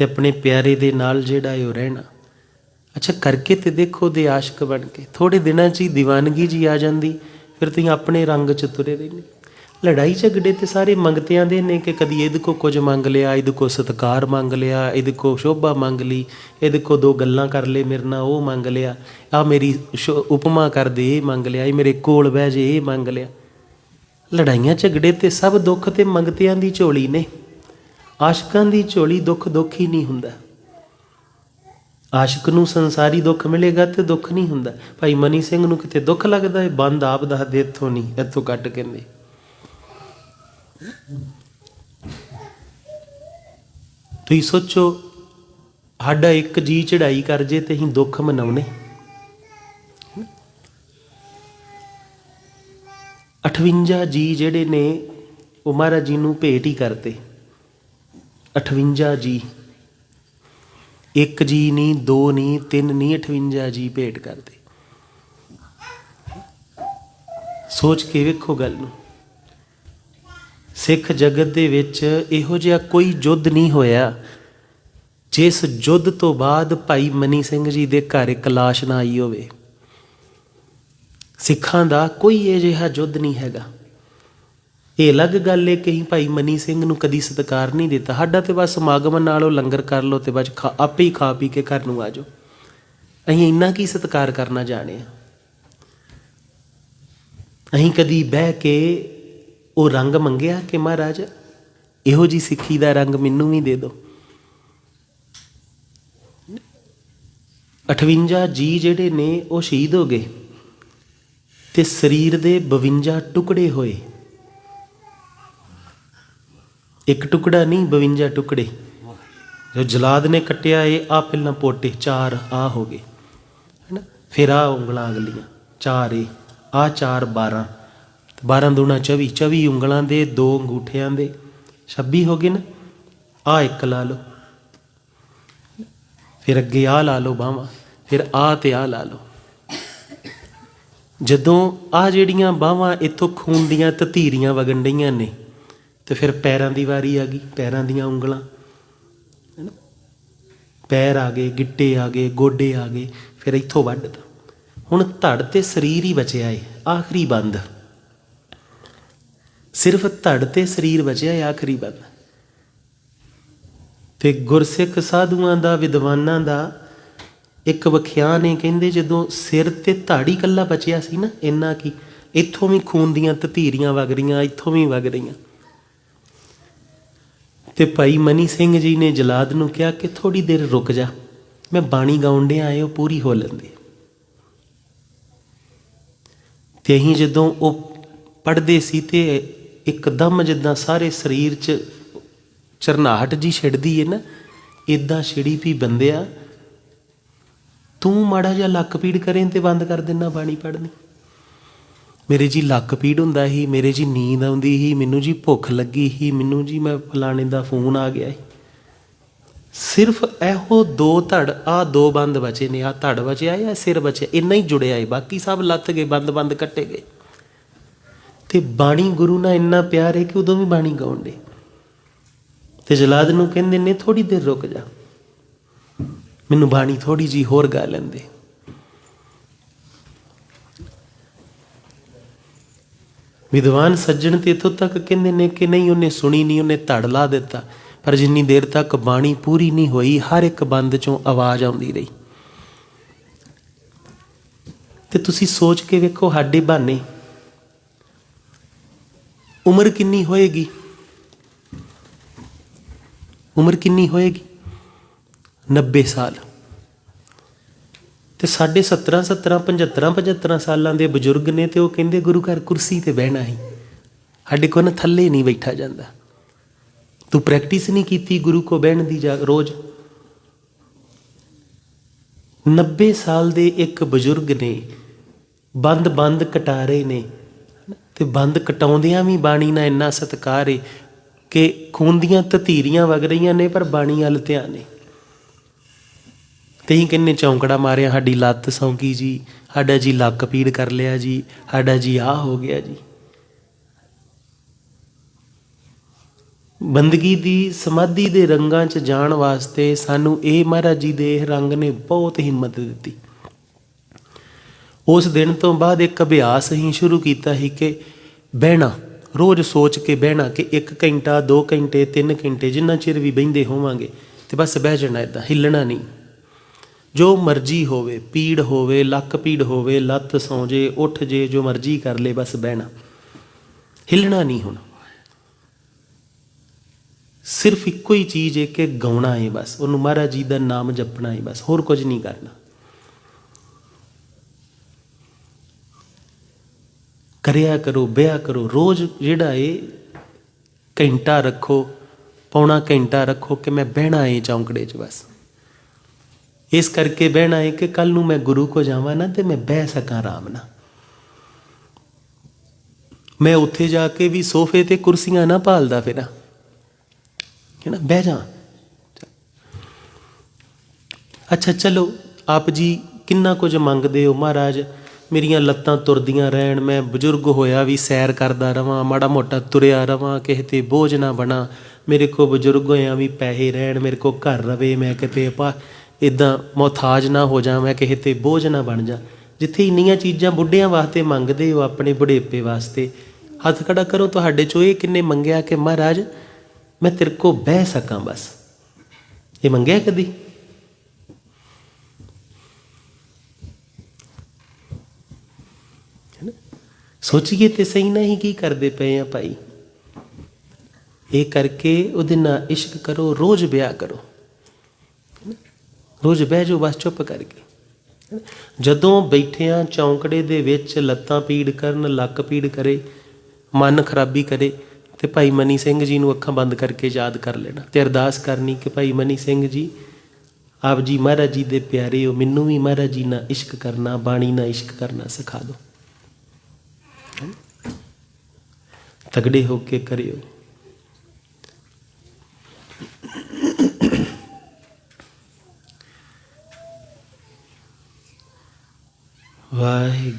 ਤੇ ਆਪਣੇ ਪਿਆਰੇ ਦੇ ਨਾਲ ਜਿਹੜਾ ਏ ਉਹ ਰਹਿਣਾ। ਅੱਛਾ, ਕਰਕੇ ਤੇ ਦੇਖੋ ਦੇ ਆਸ਼ਕ ਬਣ ਕੇ। ਥੋੜੇ ਦਿਨਾਂ 'ਚ ਹੀ دیਵਾਨਗੀ ਜੀ ਆ ਜਾਂਦੀ, ਫਿਰ ਤੁਸੀਂ ਆਪਣੇ ਰੰਗ 'ਚ ਤੁਰੇ ਰਹਿੰਦੇ। ਲੜਾਈ ਝਗੜੇ ਤੇ ਸਾਰੇ ਮੰਗਤਿਆਂ ਦੇ ਨੇ ਕਿ ਕਦੀ ਇਹਦੇ ਕੋ ਕੁਝ ਮੰਗ ਲਿਆ, ਇਹਦੇ ਕੋ ਸਤਕਾਰ ਮੰਗ ਲਿਆ, ਇਹਦੇ ਕੋ ਸ਼ੋਭਾ ਮੰਗ ਲਈ, ਇਹਦੇ ਕੋ ਦੋ ਗੱਲਾਂ ਕਰ ਲੈ ਮੇਰੇ ਨਾਲ ਉਹ ਮੰਗ ਲਿਆ ਆ ਮੇਰੀ ਸ਼ੋ- ਉਪਮਾ ਕਰ ਦੇ, ਇਹ ਮੰਗ ਲਿਆ, ਇਹ ਮੇਰੇ ਕੋਲ ਬਹਿ ਜੇ, ਇਹ ਮੰਗ ਲਿਆ। ਲੜਾਈਆਂ ਝਗੜੇ ਤੇ ਸਭ ਦੁੱਖ ਤੇ ਮੰਗਤਿਆਂ ਦੀ ਝੋਲੀ ਨੇ। ਆਸ਼ਕਾਂ ਦੀ ਝੋਲੀ ਦੁੱਖ ਦੁੱਖ ਹੀ ਨਹੀਂ ਹੁੰਦਾ। ਆਸ਼ਕ ਨੂੰ ਸੰਸਾਰੀ ਦੁੱਖ ਮਿਲੇਗਾ ਤੇ ਦੁੱਖ ਨਹੀਂ ਹੁੰਦਾ। ਭਾਈ ਮਨੀ ਸਿੰਘ ਨੂੰ ਕਿਤੇ ਦੁੱਖ ਲੱਗਦਾ ਹੈ ਬੰਦ ਆਪ ਦੱਸਦੇ ਇੱਥੋਂ ਨਹੀਂ, ਇੱਥੋਂ ਕੱਟ ਕਹਿੰਦੇ ਤੁਸੀਂ ਸੋਚੋ, ਸਾਡਾ ਇੱਕ ਜੀ ਚੜਾਈ ਕਰ ਜੇ ਤੇ ਅਸੀਂ ਦੁੱਖ ਮਨਾਉਨੇ 58 ਜੀ ਜਿਹੜੇ ਨੇ, ਉਹ ਮਹਾਰਾਜ ਜੀ ਨੂੰ ਭੇਟ ਹੀ ਕਰਤੇ। 58 ਜੀ। ਇੱਕ ਜੀ ਨਹੀਂ, ਦੋ ਨਹੀਂ, ਤਿੰਨ ਨਹੀਂ 58 ਜੀ ਭੇਟ ਕਰਦੇ। ਸੋਚ ਕੇ ਵੇਖੋ ਗੱਲ ਨੂੰ। ਸਿੱਖ ਜਗਤ ਦੇ ਵਿੱਚ ਇਹੋ ਜਿਹਾ ਕੋਈ ਯੁੱਧ ਨਹੀਂ ਹੋਇਆ, ਜਿਸ ਯੁੱਧ ਤੋਂ ਬਾਅਦ ਭਾਈ ਮਨੀ ਸਿੰਘ ਜੀ ਦੇ ਘਰ ਇੱਕ ਲਾਸ਼ ਨਾ ਆਈ ਹੋਵੇ। ਸਿੱਖਾਂ ਦਾ ਕੋਈ ਅਜਿਹਾ ਯੁੱਧ ਨਹੀਂ ਹੈਗਾ। ਇਹ ਅਲੱਗ ਗੱਲ ਹੈ ਕਿ ਭਾਈ ਮਨੀ ਸਿੰਘ ਨੂੰ ਕਦੀ ਸਤਿਕਾਰ ਨਹੀਂ ਦਿੱਤਾ। ਸਾਡਾ ਤੇ ਬਸ ਸਮਾਗਮ ਨਾਲੋਂ ਲੰਗਰ ਕਰ ਲਓ ਤੇ ਬਸ ਖਾ- ਆਪੇ ਹੀ ਖਾ ਪੀ ਕੇ ਘਰ ਨੂੰ ਆ ਜਾਓ। ਅਸੀਂ ਇੰਨਾ ਕੀ ਸਤਿਕਾਰ ਕਰਨਾ ਜਾਣੇ ਆ? ਅਸੀਂ ਕਦੀ ਬਹਿ ਕੇ ਉਹ ਰੰਗ ਮੰਗਿਆ ਕਿ ਮਹਾਰਾਜ, ਇਹੋ ਜੀ ਸਿੱਖੀ ਦਾ ਰੰਗ ਮੈਨੂੰ ਵੀ ਦੇ ਦਿਓ? 58 ਜੀ ਜਿਹੜੇ ਨੇ ਉਹ ਸ਼ਹੀਦ ਹੋ ਗਏ ਤੇ ਸਰੀਰ ਦੇ 52 ਟੁਕੜੇ ਹੋਏ। ਇੱਕ ਟੁਕੜਾ ਨਹੀਂ 52 ਟੁਕੜੇ। ਜੋ ਜਲਾਦ ਨੇ ਕੱਟਿਆ, ਇਹ ਆ ਪਹਿਲਾਂ ਪੋਟੇ, ਚਾਰ ਆ ਹੋ ਗਏ। ਹੈਨਾ? ਫਿਰ ਆ ਉਂਗਲਾਂ ਅਗਲੀਆਂ, ਚਾਰ ਏ ਆ ਚਾਰ 12 12 ਦੂਣਾ 24 24 ਉਂਗਲਾਂ ਦੇ, ਦੋ ਅੰਗੂਠਿਆਂ ਦੇ। 26 ਹੋ ਗਏ ਨਾ? ਆ ਇੱਕ ਲਾ ਲਓ। ਫਿਰ ਅੱਗੇ ਆ ਲਾ ਲਓ ਬਾਹਾਂ, ਫਿਰ ਆ ਤੇ ਆ ਲਾ ਲਓ। ਜਦੋਂ ਆ ਜਿਹੜੀਆਂ ਬਾਹਾਂ ਇੱਥੋਂ ਖੂਨ ਦੀਆਂ ਤਤੀਰੀਆਂ ਵਗਣ ਡਈਆਂ ਨੇ ਤੇ ਫਿਰ ਪੈਰਾਂ ਦੀ ਵਾਰੀ ਆ ਗਈ, ਪੈਰਾਂ ਦੀਆਂ ਉਂਗਲਾਂ, ਹੈਨਾ? ਪੈਰ ਆ ਗਏ, ਗਿੱਟੇ ਆ ਗਏ, ਗੋਡੇ ਆ ਗਏ, ਫਿਰ ਇੱਥੋਂ ਵੱਢਦਾ ਹੁਣ ਧੜ ਤੇ ਸਰੀਰ ਹੀ ਬਚਿਆ ਏ, ਆਖਰੀ ਬੰਦ। ਸਿਰਫ ਧੜ ਤੇ ਸਰੀਰ ਬਚਿਆ ਏ, ਆਖਰੀ ਬੰਦ। ਤੇ ਗੁਰਸਿੱਖ ਸਾਧੂਆਂ ਦਾ, ਵਿਦਵਾਨਾਂ ਦਾ ਇੱਕ ਵਿਖਿਆਨ ਹੈ ਕਹਿੰਦੇ ਜਦੋਂ ਸਿਰ ਤੇ ਧਾੜੀ ਕੱਲਾ ਬਚਿਆ ਸੀ ਨਾ, ਇੰਨਾ ਕੀ, ਇੱਥੋਂ ਵੀ ਖੂਨ ਦੀਆਂ ਤਤੀਰੀਆਂ ਵਗ ਰਹੀਆਂ, ਇੱਥੋਂ ਵੀ ਵਗ ਰਹੀਆਂ। ਤੇ ਭਾਈ ਮਨੀ ਸਿੰਘ ਜੀ ਨੇ ਜਲਾਦ ਨੂੰ ਕਿਹਾ ਕਿ ਥੋੜੀ ਦੇਰ ਰੁਕ ਜਾ। ਮੈਂ ਬਾਣੀ ਗਾਉਣ ਦੇ ਆਏ ਉਹ ਪੂਰੀ ਹੋ ਲੈਂਦੀ। ਤੇ ਅਸੀਂ ਜਦੋਂ ਉਹ ਪੜਦੇ ਸੀ ਤੇ ਇੱਕਦਮ ਜਿੱਦਾਂ ਸਾਰੇ ਸਰੀਰ 'ਚ ਚਰਨਾਹਟ ਜੀ ਛਿੜਦੀ ਏ ਨਾ ਇਦਾਂ ਛਿੜੀ ਵੀ ਬੰਦਿਆ ਤੂੰ ਮਾੜਾ ਜਿਹਾ ਲੱਕ ਪੀੜ ਕਰੇ ਤੇ ਬੰਦ ਕਰ ਦੇਣਾ ਬਾਣੀ ਪੜਨੀ ਮੇਰੇ ਜੀ ਲੱਕ ਪੀੜ ਹੁੰਦਾ ਸੀ, ਮੇਰੇ ਜੀ ਨੀਂਦ ਆਉਂਦੀ ਸੀ, ਮੈਨੂੰ ਜੀ ਭੁੱਖ ਲੱਗੀ ਸੀ, ਮੈਨੂੰ ਜੀ ਮੈਂ ਫਲਾਣੇ ਦਾ ਫੋਨ ਆ ਗਿਆ ਸੀ। ਸਿਰਫ ਇਹੋ ਦੋ ਧੜ, ਆ ਦੋ ਬੰਦ ਬਚੇ ਨੇ, ਆ ਧੜ ਬਚਿਆ ਜਾਂ ਸਿਰ ਬਚਿਆ? ਇੰਨਾ ਹੀ ਜੁੜਿਆ ਹੈ ਬਾਕੀ ਸਭ ਲੱਥ ਗਏ, ਬੰਦ ਬੰਦ ਕੱਟੇ ਗਏ। ਤੇ ਬਾਣੀ ਗੁਰੂ ਨਾਲ ਇੰਨਾ ਪਿਆਰ ਹੈ ਕਿ ਉਦੋਂ ਵੀ ਬਾਣੀ ਗਾਉਣ ਦੇ। ਤੇ ਜਲਾਦ ਨੂੰ ਕਹਿੰਦੇ ਨੇ ਥੋੜੀ ਦੇਰ ਰੁਕ ਜਾ। ਮੈਨੂੰ ਬਾਣੀ ਥੋੜੀ ਜੀ ਹੋਰ ਗਾ ਲੈਂਦੇ। ਵਿਦਵਾਨ ਸੱਜਣ ਤੇ ਇਥੋਂ ਤੱਕ ਕਹਿੰਦੇ ਨੇ ਕਿ ਨਹੀਂ, ਉਹਨੇ ਸੁਣੀ ਨਹੀਂ, ਉਹਨੇ ਧੜ ਲਾ ਦਿੱਤਾ। ਪਰ ਜਿੰਨੀ ਦੇਰ ਤੱਕ ਬਾਣੀ ਪੂਰੀ ਨਹੀਂ ਹੋਈ, ਹਰ ਇੱਕ ਬੰਦ ਚੋਂ ਆਵਾਜ਼ ਆਉਂਦੀ ਰਹੀ। ਤੇ ਤੁਸੀਂ ਸੋਚ ਕੇ ਵੇਖੋ ਸਾਡੇ ਬਾਨੇ ਉਮਰ ਕਿੰਨੀ ਹੋਏਗੀ? ਉਮਰ ਕਿੰਨੀ ਹੋਏਗੀ? 90 ਸਾਲ। ਤੇ ਸਾਡੇ 17 17 75 75 ਸਾਲਾਂ ਦੇ ਬਜ਼ੁਰਗ ਨੇ ਤੇ ਉਹ ਕਹਿੰਦੇ ਗੁਰੂ ਘਰ ਕੁਰਸੀ ਤੇ ਬਹਿਣਾ ਹੀ ਸਾਡੇ ਕੋਲ ਨਾ ਥੱਲੇ ਨਹੀਂ ਬੈਠਾ ਜਾਂਦਾ। ਤੂੰ ਪ੍ਰੈਕਟਿਸ ਨਹੀਂ ਕੀਤੀ ਗੁਰੂ ਕੋ ਬਹਿਣ ਦੀ ਜਾ, ਰੋਜ਼। 90 ਸਾਲ ਦੇ ਇੱਕ ਬਜ਼ੁਰਗ ਨੇ ਬੰਦ ਬੰਦ ਕਟਾ ਰਹੇ ਨੇ। ਤੇ ਬੰਦ ਕਟਾਉਂਦਿਆਂ ਵੀ ਬਾਣੀ ਨਾਲ ਇੰਨਾ ਸਤਿਕਾਰ ਏ ਕਿ ਖੂਨ ਦੀਆਂ ਤਤੀਰੀਆਂ ਵਗ ਰਹੀਆਂ ਨੇ ਪਰ ਬਾਣੀ ਵੱਲ ਧਿਆਨ ਏ। ਕਈ ਕਿੰਨੇ ਚੌਂਕੜਾ ਮਾਰਿਆ, ਸਾਡੀ ਲੱਤ ਸੌਂਕੀ ਜੀ, ਸਾਡਾ ਜੀ ਲੱਕ ਪੀੜ ਕਰ ਲਿਆ ਜੀ, ਸਾਡਾ ਜੀ ਆ ਹੋ ਗਿਆ ਜੀ। ਬੰਦਗੀ ਦੀ ਸਮਾਧੀ ਦੇ ਰੰਗਾਂ 'ਚ ਜਾਣ ਵਾਸਤੇ ਸਾਨੂੰ ਇਹ ਮਹਾਰਾਜ ਜੀ ਦੇ ਰੰਗ ਨੇ ਬਹੁਤ ਹਿੰਮਤ ਦਿੱਤੀ। ਉਸ ਦਿਨ ਤੋਂ ਬਾਅਦ ਇੱਕ ਅਭਿਆਸ ਅਸੀਂ ਸ਼ੁਰੂ ਕੀਤਾ ਸੀ ਕਿ ਬਹਿਣਾ, ਰੋਜ਼ ਸੋਚ ਕੇ ਬਹਿਣਾ ਕਿ 1 ਘੰਟਾ 2 ਘੰਟੇ 3 ਘੰਟੇ ਜਿੰਨਾ ਚਿਰ ਵੀ ਬਹਿੰਦੇ ਹੋਵਾਂਗੇ ਤੇ ਬਸ ਬਹਿ ਜਾਣਾ ਇਦਾਂ ਹਿੱਲਣਾ ਨਹੀਂ। ਜੋ ਮਰਜ਼ੀ ਹੋਵੇ, ਪੀੜ ਹੋਵੇ, ਲੱਕ ਪੀੜ ਹੋਵੇ, ਲੱਤ ਸੌਂ ਜੇ ਉੱਠ ਜੇ, ਜੋ ਮਰਜ਼ੀ ਕਰ ਲੇ, ਬਸ ਬਹਿਣਾ। ਹਿੱਲਣਾ ਨਹੀਂ ਹੁਣ। ਸਿਰਫ ਇੱਕੋ ਹੀ ਚੀਜ਼ ਹੈ ਕਿ ਗਾਉਣਾ ਹੈ ਬਸ। ਉਹਨੂੰ ਮਹਾਰਾਜ ਜੀ ਦਾ ਨਾਮ ਜਪਣਾ ਹੈ ਬਸ। ਹੋਰ ਕੁਝ ਨਹੀਂ ਕਰਨਾ। ਕਰਿਆ ਕਰੋ, ਬਿਆ ਕਰੋ। ਰੋਜ਼ ਜਿਹੜਾ ਏ ਘੰਟਾ ਰੱਖੋ, ਪੌਣਾ ਘੰਟਾ ਰੱਖੋ ਕਿ ਮੈਂ ਬਹਿਣਾ ਏ ਚੌਂਕੜੇ 'ਚ ਬਸ। ਇਸ ਕਰਕੇ ਬਹਿਣਾ ਏ ਕਿ ਕੱਲ ਨੂੰ ਮੈਂ ਗੁਰੂ ਕੋ ਜਾਵਾਂ ਨਾ ਤੇ ਮੈਂ ਬਹਿ ਸਕਾਂ ਆਰਾਮ ਨਾਲ। ਮੈਂ ਉੱਥੇ ਜਾ ਕੇ ਵੀ ਸੋਫੇ ਤੇ ਕੁਰਸੀਆਂ ਨਾ ਭਾਲਦਾ ਫਿਰਾਂ। ਹੈ ਨਾ? ਬਹਿ ਜਾ। ਅੱਛਾ, ਚਲੋ, ਆਪ ਜੀ ਕਿੰਨਾ ਕੁਝ ਮੰਗਦੇ ਹੋ ਮਹਾਰਾਜ? ਮੇਰੀਆਂ ਲੱਤਾਂ ਤੁਰਦੀਆਂ ਰਹਿਣ, ਮੈਂ ਬਜ਼ੁਰਗ ਹੋਇਆ ਵੀ ਸੈਰ ਕਰਦਾ ਰਵਾਂ, ਮਾੜਾ ਮੋਟਾ ਤੁਰਿਆ ਰਵਾਂ, ਕਿਸੇ ਤੇ ਬੋਝ ਨਾ ਬਣਾ। ਮੇਰੇ ਕੋ ਬਜ਼ੁਰਗ ਹੋਇਆ ਵੀ ਪੈਸੇ ਰਹਿਣ, ਮੇਰੇ ਕੋ ਘਰ ਰਵੇ, ਮੈਂ ਕਿਤੇ ਪਾ ਇਦਾਂ ਮੁਹਤਾਜ ਨਾ ਹੋ ਜਾ, ਮੈਂ ਕਿਸੇ ਤੇ ਬੋਝ ਨਾ ਬਣ ਜਾ। ਜਿੱਥੇ ਇੰਨੀਆਂ ਚੀਜ਼ਾਂ ਬੁੱਢਿਆਂ ਵਾਸਤੇ ਮੰਗਦੇ ਹੋ ਆਪਣੇ ਬੁਢੇਪੇ ਵਾਸਤੇ, ਹੱਥ ਖੜਾ ਕਰੋ ਤੁਹਾਡੇ ਚੋਂ ਇਹ ਕਿੰਨੇ ਮੰਗਿਆ ਕਿ ਮਹਾਰਾਜ, ਮੈਂ ਤੇਰੇ ਕੋ ਬਹਿ ਸਕਾਂ ਬਸ। ਇਹ ਮੰਗਿਆ ਕਦੀ? ਹੈਨਾ? ਸੋਚੀਏ ਤੇ ਸਹੀ ਨਹੀਂ ਕੀ ਕਰਦੇ ਪਏ ਆ ਭਾਈ। ਇਹ ਕਰਕੇ ਉਹਦੇ ਨਾਲ ਇਸ਼ਕ ਕਰੋ, ਰੋਜ਼ ਵਿਆਹ ਕਰੋ। ਰੋਜ਼ ਬਹਿ ਜਾਓ, ਬਸ ਚੁੱਪ ਕਰਕੇ ਹੈਨਾ? ਜਦੋਂ ਬੈਠਿਆਂ ਚੌਂਕੜੇ ਦੇ ਵਿੱਚ ਲੱਤਾਂ ਪੀੜ ਕਰਨ, ਲੱਕ ਪੀੜ ਕਰੇ, ਮਨ ਖਰਾਬੀ ਕਰੇ, ਤੇ ਭਾਈ ਮਨੀ ਸਿੰਘ ਜੀ ਨੂੰ ਅੱਖਾਂ ਬੰਦ ਕਰਕੇ ਯਾਦ ਕਰ ਲੈਣਾ ਤੇ ਅਰਦਾਸ ਕਰਨੀ ਕਿ ਭਾਈ ਮਨੀ ਸਿੰਘ ਜੀ, ਆਪ ਜੀ ਮਹਾਰਾਜ ਜੀ ਦੇ ਪਿਆਰੇ ਹੋ ਮੈਨੂੰ ਵੀ ਮਹਾਰਾਜ ਜੀ ਨਾਲ ਇਸ਼ਕ ਕਰਨਾ, ਬਾਣੀ ਨਾਲ ਇਸ਼ਕ ਕਰਨਾ ਸਿਖਾ ਦਿਓ ਤਗੜੇ ਹੋ ਕੇ ਕਰਿਓ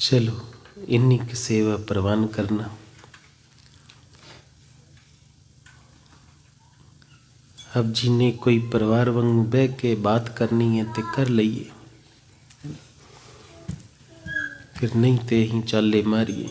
चलो इन्नी की सेवा प्रवान करना। अब जी ने कोई परिवार वंग बह के बात करनी है तो कर लीए फिर नहीं तो ही चाले मारिए।